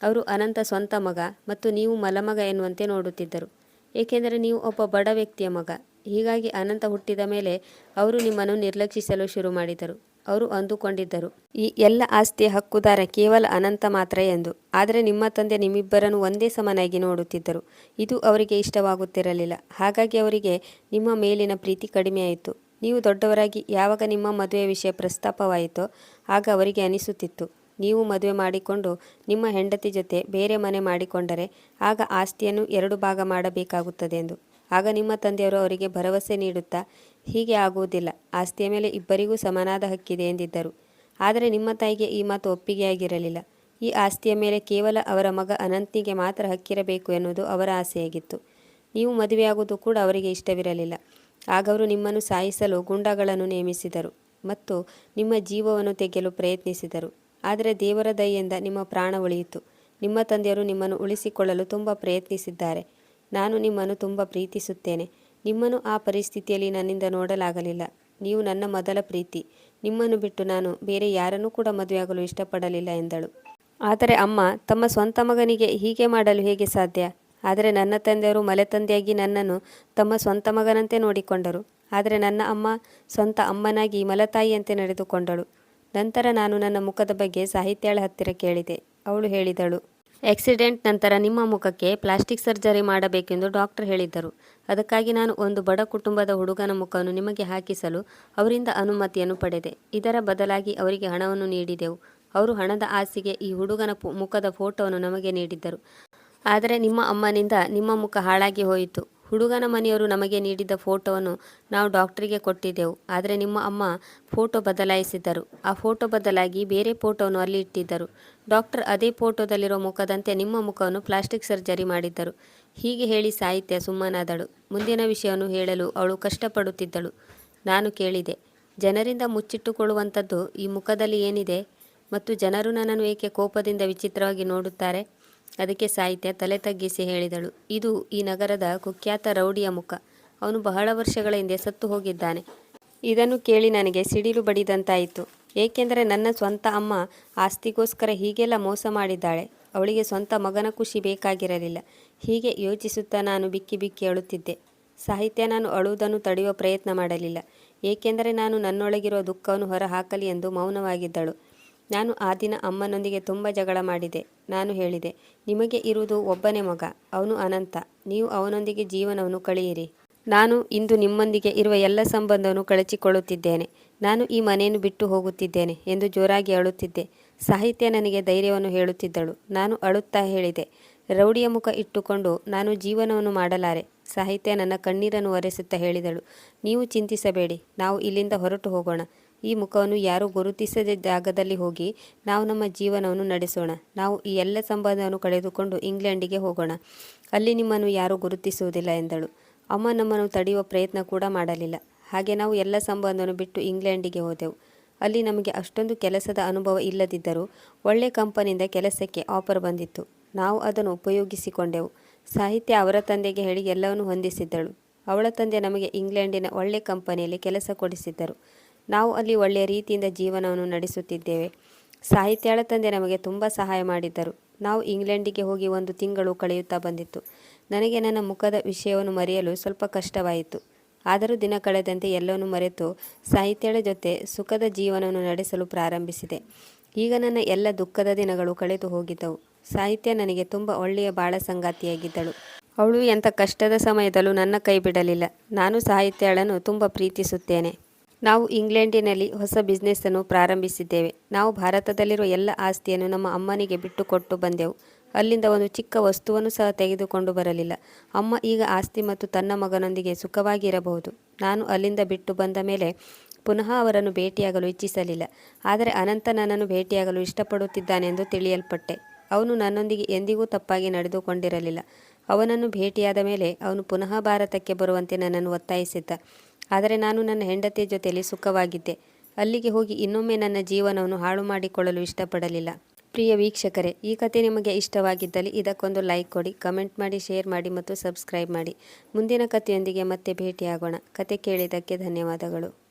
ಅವರು ಅನಂತ ಸ್ವಂತ ಮಗ ಮತ್ತು ನೀವು ಮಲಮಗ ಎನ್ನುವಂತೆ ನೋಡುತ್ತಿದ್ದರು. ಏಕೆಂದರೆ ನೀವು ಒಬ್ಬ ಬಡ ವ್ಯಕ್ತಿಯ ಮಗ. ಹೀಗಾಗಿ ಅನಂತ ಹುಟ್ಟಿದ ಮೇಲೆ ಅವರು ನಿಮ್ಮನ್ನು ನಿರ್ಲಕ್ಷಿಸಲು ಶುರು ಮಾಡಿದರು. ಅವರು ಅಂದುಕೊಂಡಿದ್ದರು. ಈ ಎಲ್ಲ ಆಸ್ತಿಯ ಹಕ್ಕುದಾರ ಕೇವಲ ಅನಂತ ಮಾತ್ರ ಎಂದು. ಆದರೆ ನಿಮ್ಮ ತಂದೆ ನಿಮ್ಮಿಬ್ಬರನ್ನು ಒಂದೇ ಸಮನಾಗಿ ನೋಡುತ್ತಿದ್ದರು. ಇದು ಅವರಿಗೆ ಇಷ್ಟವಾಗುತ್ತಿರಲಿಲ್ಲ. ಹಾಗಾಗಿ ಅವರಿಗೆ ನಿಮ್ಮ ಮೇಲಿನ ಪ್ರೀತಿ ಕಡಿಮೆಯಾಯಿತು ನೀವು ದೊಡ್ಡವರಾಗಿ ಯಾವಾಗ ನಿಮ್ಮ ಮದುವೆ ವಿಷಯ ಪ್ರಸ್ತಾಪವಾಯಿತೋ ಆಗ ಅವರಿಗೆ ಅನಿಸುತ್ತಿತ್ತು. ನೀವು ಮದುವೆ ಮಾಡಿಕೊಂಡು ನಿಮ್ಮ ಹೆಂಡತಿ ಜೊತೆ ಬೇರೆ ಮನೆ ಮಾಡಿಕೊಂಡರೆ ಆಗ ಆಸ್ತಿಯನ್ನು ಎರಡು ಭಾಗ ಮಾಡಬೇಕಾಗುತ್ತದೆ ಎಂದು. ಆಗ ನಿಮ್ಮ ತಂದೆಯವರು ಅವರಿಗೆ ಭರವಸೆ ನೀಡುತ್ತಾ ಹೀಗೆ ಆಗುವುದಿಲ್ಲ. ಆಸ್ತಿಯ ಮೇಲೆ ಇಬ್ಬರಿಗೂ ಸಮನಾದ ಹಕ್ಕಿದೆ ಎಂದಿದ್ದರು. ಆದರೆ ನಿಮ್ಮ ತಾಯಿಗೆ ಈ ಮಾತು ಒಪ್ಪಿಗೆಯಾಗಿರಲಿಲ್ಲ. ಈ ಆಸ್ತಿಯ ಮೇಲೆ ಕೇವಲ ಅವರ ಮಗ ಅನಂತಿಗೆ ಮಾತ್ರ ಹಕ್ಕಿರಬೇಕು ಎನ್ನುವುದು ಅವರ ಆಸೆಯಾಗಿತ್ತು. ನೀವು ಮದುವೆಯಾಗುವುದು ಕೂಡ ಅವರಿಗೆ ಇಷ್ಟವಿರಲಿಲ್ಲ. ಆಗ ಅವರು ನಿಮ್ಮನ್ನು ಸಾಯಿಸಲು ಗುಂಡಗಳನ್ನು ನೇಮಿಸಿದರು ಮತ್ತು ನಿಮ್ಮ ಜೀವವನ್ನು ತೆಗೆಯಲು ಪ್ರಯತ್ನಿಸಿದರು. ಆದರೆ ದೇವರ ದಯೆಯಿಂದ ನಿಮ್ಮ ಪ್ರಾಣ ಉಳಿಯಿತು. ನಿಮ್ಮ ತಂದೆಯರು ನಿಮ್ಮನ್ನು ಉಳಿಸಿಕೊಳ್ಳಲು ತುಂಬ ಪ್ರಯತ್ನಿಸಿದ್ದಾರೆ. ನಾನು ನಿಮ್ಮನ್ನು ತುಂಬ ಪ್ರೀತಿಸುತ್ತೇನೆ. ನಿಮ್ಮನ್ನು ಆ ಪರಿಸ್ಥಿತಿಯಲ್ಲಿ ನನ್ನಿಂದ ನೋಡಲಾಗಲಿಲ್ಲ. ನೀವು ನನ್ನ ಮೊದಲ ಪ್ರೀತಿ. ನಿಮ್ಮನ್ನು ಬಿಟ್ಟು ನಾನು ಬೇರೆ ಯಾರನ್ನೂ ಕೂಡ ಮದುವೆಯಾಗಲು ಇಷ್ಟಪಡಲಿಲ್ಲ ಎಂದಳು. ಆದರೆ ಅಮ್ಮ, ತಮ್ಮ ಸ್ವಂತ ಮಗನಿಗೆ ಹೀಗೆ ಮಾಡಲು ಹೇಗೆ ಸಾಧ್ಯ? ಆದರೆ ನನ್ನ ತಂದೆಯವರು ಮಲೆತಂದೆಯಾಗಿ ನನ್ನನ್ನು ತಮ್ಮ ಸ್ವಂತ ಮಗನಂತೆ ನೋಡಿಕೊಂಡರು. ಆದರೆ ನನ್ನ ಅಮ್ಮ ಸ್ವಂತ ಅಮ್ಮನಾಗಿ ಮಲತಾಯಿಯಂತೆ ನಡೆದುಕೊಂಡಳು. ನಂತರ ನಾನು ನನ್ನ ಮುಖದ ಬಗ್ಗೆ ಸಾಹಿತ್ಯಾಳ ಹತ್ತಿರ ಕೇಳಿದೆ. ಅವಳು ಹೇಳಿದಳು, ಆಕ್ಸಿಡೆಂಟ್ ನಂತರ ನಿಮ್ಮ ಮುಖಕ್ಕೆ ಪ್ಲಾಸ್ಟಿಕ್ ಸರ್ಜರಿ ಮಾಡಬೇಕೆಂದು ಡಾಕ್ಟರ್ ಹೇಳಿದ್ದರು. ಅದಕ್ಕಾಗಿ ನಾನು ಒಂದು ಬಡ ಕುಟುಂಬದ ಹುಡುಗನ ಮುಖವನ್ನು ನಿಮಗೆ ಹಾಕಿಸಲು ಅವರಿಂದ ಅನುಮತಿಯನ್ನು ಪಡೆದೆ. ಇದರ ಬದಲಾಗಿ ಅವರಿಗೆ ಹಣವನ್ನು ನೀಡಿದೆವು. ಅವರು ಹಣದ ಆಸೆಗೆ ಈ ಹುಡುಗನ ಮುಖದ ಫೋಟೋವನ್ನು ನಮಗೆ ನೀಡಿದ್ದರು. ಆದರೆ ನಿಮ್ಮ ಅಮ್ಮನಿಂದ ನಿಮ್ಮ ಮುಖ ಹಾಳಾಗಿ ಹೋಯಿತು. ಹುಡುಗನ ಮನೆಯವರು ನಮಗೆ ನೀಡಿದ ಫೋಟೋವನ್ನು ನಾವು ಡಾಕ್ಟರಿಗೆ ಕೊಟ್ಟಿದ್ದೆವು. ಆದರೆ ನಿಮ್ಮ ಅಮ್ಮ ಫೋಟೋ ಬದಲಾಯಿಸಿದ್ದರು. ಆ ಫೋಟೋ ಬದಲಾಗಿ ಬೇರೆ ಫೋಟೋವನ್ನು ಅಲ್ಲಿ ಇಟ್ಟಿದ್ದರು. ಡಾಕ್ಟರ್ ಅದೇ ಫೋಟೋದಲ್ಲಿರೋ ಮುಖದಂತೆ ನಿಮ್ಮ ಮುಖವನ್ನು ಪ್ಲಾಸ್ಟಿಕ್ ಸರ್ಜರಿ ಮಾಡಿದ್ದರು. ಹೀಗೆ ಹೇಳಿ ಸಾಹಿತ್ಯ ಸುಮ್ಮನಾದಳು. ಮುಂದಿನ ವಿಷಯವನ್ನು ಹೇಳಲು ಅವಳು ಕಷ್ಟಪಡುತ್ತಿದ್ದಳು. ನಾನು ಕೇಳಿದೆ, ಜನರಿಂದ ಮುಚ್ಚಿಟ್ಟುಕೊಳ್ಳುವಂಥದ್ದು ಈ ಮುಖದಲ್ಲಿ ಏನಿದೆ ಮತ್ತು ಜನರು ನನ್ನನ್ನು ಏಕೆ ಕೋಪದಿಂದ ವಿಚಿತ್ರವಾಗಿ ನೋಡುತ್ತಾರೆ? ಅದಕ್ಕೆ ಸಾಹಿತ್ಯ ತಲೆ ತಗ್ಗಿಸಿ ಹೇಳಿದಳು. ಇದು ಈ ನಗರದ ಕುಖ್ಯಾತ ರೌಡಿಯ ಮುಖ. ಅವನು ಬಹಳ ವರ್ಷಗಳ ಹಿಂದೆ ಸತ್ತು ಹೋಗಿದ್ದಾನೆ. ಇದನ್ನು ಕೇಳಿ ನನಗೆ ಸಿಡಿಲು ಬಡಿದಂತಾಯಿತು. ಏಕೆಂದರೆ ನನ್ನ ಸ್ವಂತ ಅಮ್ಮ ಆಸ್ತಿಗೋಸ್ಕರ ಹೀಗೆಲ್ಲ ಮೋಸ ಮಾಡಿದ್ದಾಳೆ. ಅವಳಿಗೆ ಸ್ವಂತ ಮಗನ ಖುಷಿ ಬೇಕಾಗಿರಲಿಲ್ಲ. ಹೀಗೆ ಯೋಚಿಸುತ್ತಾ ನಾನು ಬಿಕ್ಕಿ ಬಿಕ್ಕಿ ಅಳುತ್ತಿದ್ದೆ. ಸಾಹಿತ್ಯ ನಾನು ಅಳುವುದನ್ನು ತಡೆಯುವ ಪ್ರಯತ್ನ ಮಾಡಲಿಲ್ಲ. ಏಕೆಂದರೆ ನಾನು ನನ್ನೊಳಗಿರುವ ದುಃಖವನ್ನು ಹೊರಹಾಕಲಿ ಎಂದು ಮೌನವಾಗಿದ್ದಳು. ನಾನು ಆ ದಿನ ಅಮ್ಮನೊಂದಿಗೆ ತುಂಬ ಜಗಳ ಮಾಡಿದೆ. ನಾನು ಹೇಳಿದೆ, ನಿಮಗೆ ಇರುವುದು ಒಬ್ಬನೇ ಮಗ, ಅವನು ಅನಂತ. ನೀವು ಅವನೊಂದಿಗೆ ಜೀವನವನ್ನು ಕಳೆಯಿರಿ. ನಾನು ಇಂದು ನಿಮ್ಮೊಂದಿಗೆ ಇರುವ ಎಲ್ಲ ಸಂಬಂಧವನ್ನು ಕಳಚಿಕೊಳ್ಳುತ್ತಿದ್ದೇನೆ. ನಾನು ಈ ಮನೆಯನ್ನು ಬಿಟ್ಟು ಹೋಗುತ್ತಿದ್ದೇನೆ ಎಂದು ಜೋರಾಗಿ ಅಳುತ್ತಿದ್ದೆ. ಸಾಹಿತ್ಯ ನನಗೆ ಧೈರ್ಯವನ್ನು ಹೇಳುತ್ತಿದ್ದಳು. ನಾನು ಅಳುತ್ತಾ ಹೇಳಿದೆ ರೌಡಿಯ ಮುಖ ಇಟ್ಟುಕೊಂಡು, ನಾನು ಜೀವನವನ್ನು ಮಾಡಲಾರೆ, ಸಾಹಿತ್ಯ ನನ್ನ ಕಣ್ಣೀರನ್ನು ಒರೆಸುತ್ತಾ ಹೇಳಿದಳು. ನೀವು ಚಿಂತಿಸಬೇಡಿ, ನಾವು ಇಲ್ಲಿಂದ ಹೊರಟು ಹೋಗೋಣ. ಈ ಮುಖವನ್ನು ಯಾರೂ ಗುರುತಿಸದ ಜಾಗದಲ್ಲಿ ಹೋಗಿ, ನಾವು ನಮ್ಮ ಜೀವನವನ್ನು ನಡೆಸೋಣ. ನಾವು ಈ ಎಲ್ಲ ಸಂಬಂಧವನ್ನು ಕಳೆದುಕೊಂಡು ಇಂಗ್ಲೆಂಡಿಗೆ ಹೋಗೋಣ. ಅಲ್ಲಿ ನಿಮ್ಮನ್ನು ಯಾರೂ ಗುರುತಿಸುವುದಿಲ್ಲ ಎಂದಳು. ಅಮ್ಮ ನಮ್ಮನ್ನು ತಡೆಯುವ ಪ್ರಯತ್ನ ಕೂಡ ಮಾಡಲಿಲ್ಲ. ಹಾಗೆ ನಾವು ಎಲ್ಲ ಸಂಬಂಧವನ್ನು ಬಿಟ್ಟು ಇಂಗ್ಲೆಂಡಿಗೆ ಹೋದೆವು. ಅಲ್ಲಿ ನಮಗೆ ಅಷ್ಟೊಂದು ಕೆಲಸದ ಅನುಭವ ಇಲ್ಲದಿದ್ದರೂ, ಒಳ್ಳೆ ಕಂಪನಿಯಿಂದ ಕೆಲಸಕ್ಕೆ ಆಫರ್ ಬಂದಿತ್ತು. ನಾವು ಅದನ್ನು ಉಪಯೋಗಿಸಿಕೊಂಡೆವು. ಸಾಹಿತ್ಯ ಅವರ ತಂದೆಗೆ ಹೇಳಿ ಎಲ್ಲವನ್ನು ಹೊಂದಿಸಿದ್ದಳು. ಅವಳ ತಂದೆ ನಮಗೆ ಇಂಗ್ಲೆಂಡಿನ ಒಳ್ಳೆ ಕಂಪನಿಯಲ್ಲಿ ಕೆಲಸ ಕೊಡಿಸಿದ್ದರು. ನಾವು ಅಲ್ಲಿ ಒಳ್ಳೆಯ ರೀತಿಯಿಂದ ಜೀವನವನ್ನು ನಡೆಸುತ್ತಿದ್ದೇವೆ. ಸಾಹಿತ್ಯಾಳ ತಂದೆ ನಮಗೆ ತುಂಬ ಸಹಾಯ ಮಾಡಿದ್ದರು. ನಾವು ಇಂಗ್ಲೆಂಡಿಗೆ ಹೋಗಿ ಒಂದು ತಿಂಗಳು ಕಳೆಯುತ್ತಾ ಬಂದಿತ್ತು. ನನಗೆ ನನ್ನ ಮುಖದ ವಿಷಯವನ್ನು ಮರೆಯಲು ಸ್ವಲ್ಪ ಕಷ್ಟವಾಯಿತು. ಆದರೂ ದಿನ ಕಳೆದಂತೆ ಎಲ್ಲವನ್ನು ಮರೆತು ಸಾಹಿತ್ಯಳ ಜೊತೆ ಸುಖದ ಜೀವನವನ್ನು ನಡೆಸಲು ಪ್ರಾರಂಭಿಸಿದೆ. ಈಗ ನನ್ನ ಎಲ್ಲ ದುಃಖದ ದಿನಗಳು ಕಳೆದು ಹೋಗಿದ್ದವು. ಸಾಹಿತ್ಯ ನನಗೆ ತುಂಬ ಒಳ್ಳೆಯ ಬಾಳ ಸಂಗಾತಿಯಾಗಿದ್ದಳು ಅವಳು ಎಂಥ ಕಷ್ಟದ ಸಮಯದಲ್ಲೂ ನನ್ನ ಕೈ ಬಿಡಲಿಲ್ಲ. ನಾನು ಸಾಹಿತ್ಯಳನ್ನು ತುಂಬ ಪ್ರೀತಿಸುತ್ತೇನೆ. ನಾವು ಇಂಗ್ಲೆಂಡಿನಲ್ಲಿ ಹೊಸ ಬಿಸ್ನೆಸ್ಸನ್ನು ಪ್ರಾರಂಭಿಸಿದ್ದೇವೆ. ನಾವು ಭಾರತದಲ್ಲಿರುವ ಎಲ್ಲ ಆಸ್ತಿಯನ್ನು ನಮ್ಮ ಅಮ್ಮನಿಗೆ ಬಿಟ್ಟುಕೊಟ್ಟು ಬಂದೆವು. ಅಲ್ಲಿಂದ ಒಂದು ಚಿಕ್ಕ ವಸ್ತುವನ್ನು ಸಹ ತೆಗೆದುಕೊಂಡು ಬರಲಿಲ್ಲ. ಅಮ್ಮ ಈಗ ಆಸ್ತಿ ಮತ್ತು ತನ್ನ ಮಗನೊಂದಿಗೆ ಸುಖವಾಗಿರಬಹುದು ನಾನು ಅಲ್ಲಿಂದ ಬಿಟ್ಟು ಬಂದ ಮೇಲೆ ಪುನಃ ಅವರನ್ನು ಭೇಟಿಯಾಗಲು ಇಚ್ಛಿಸಲಿಲ್ಲ. ಆದರೆ ಅನಂತ ನನ್ನನ್ನು ಭೇಟಿಯಾಗಲು ಇಷ್ಟಪಡುತ್ತಿದ್ದಾನೆಂದು ತಿಳಿಯಲ್ಪಟ್ಟೆ. ಅವನು ನನ್ನೊಂದಿಗೆ ಎಂದಿಗೂ ತಪ್ಪಾಗಿ ನಡೆದುಕೊಂಡಿರಲಿಲ್ಲ. ಅವನನ್ನು ಭೇಟಿಯಾದ ಮೇಲೆ ಅವನು ಪುನಃ ಭಾರತಕ್ಕೆ ಬರುವಂತೆ ನನ್ನನ್ನು ಒತ್ತಾಯಿಸಿದ್ದ. ಆದರೆ ನಾನು ನನ್ನ ಹೆಂಡತಿಯ ಜೊತೆಯಲ್ಲಿ ಸುಖವಾಗಿದ್ದೆ. ಅಲ್ಲಿಗೆ ಹೋಗಿ ಇನ್ನೊಮ್ಮೆ ನನ್ನ ಜೀವನವನ್ನು ಹಾಳು ಮಾಡಿಕೊಳ್ಳಲು ಇಷ್ಟಪಡಲಿಲ್ಲ. ಪ್ರಿಯ ವೀಕ್ಷಕರೇ, ಈ ಕತೆ ನಿಮಗೆ ಇಷ್ಟವಾಗಿದ್ದಲ್ಲಿ ಇದಕ್ಕೊಂದು ಲೈಕ್ ಕೊಡಿ, ಕಮೆಂಟ್ ಮಾಡಿ, ಶೇರ್ ಮಾಡಿ ಮತ್ತು ಸಬ್ಸ್ಕ್ರೈಬ್ ಮಾಡಿ. ಮುಂದಿನ ಕಥೆಯೊಂದಿಗೆ ಮತ್ತೆ ಭೇಟಿಯಾಗೋಣ. ಕತೆ ಕೇಳಿದ್ದಕ್ಕೆ ಧನ್ಯವಾದಗಳು.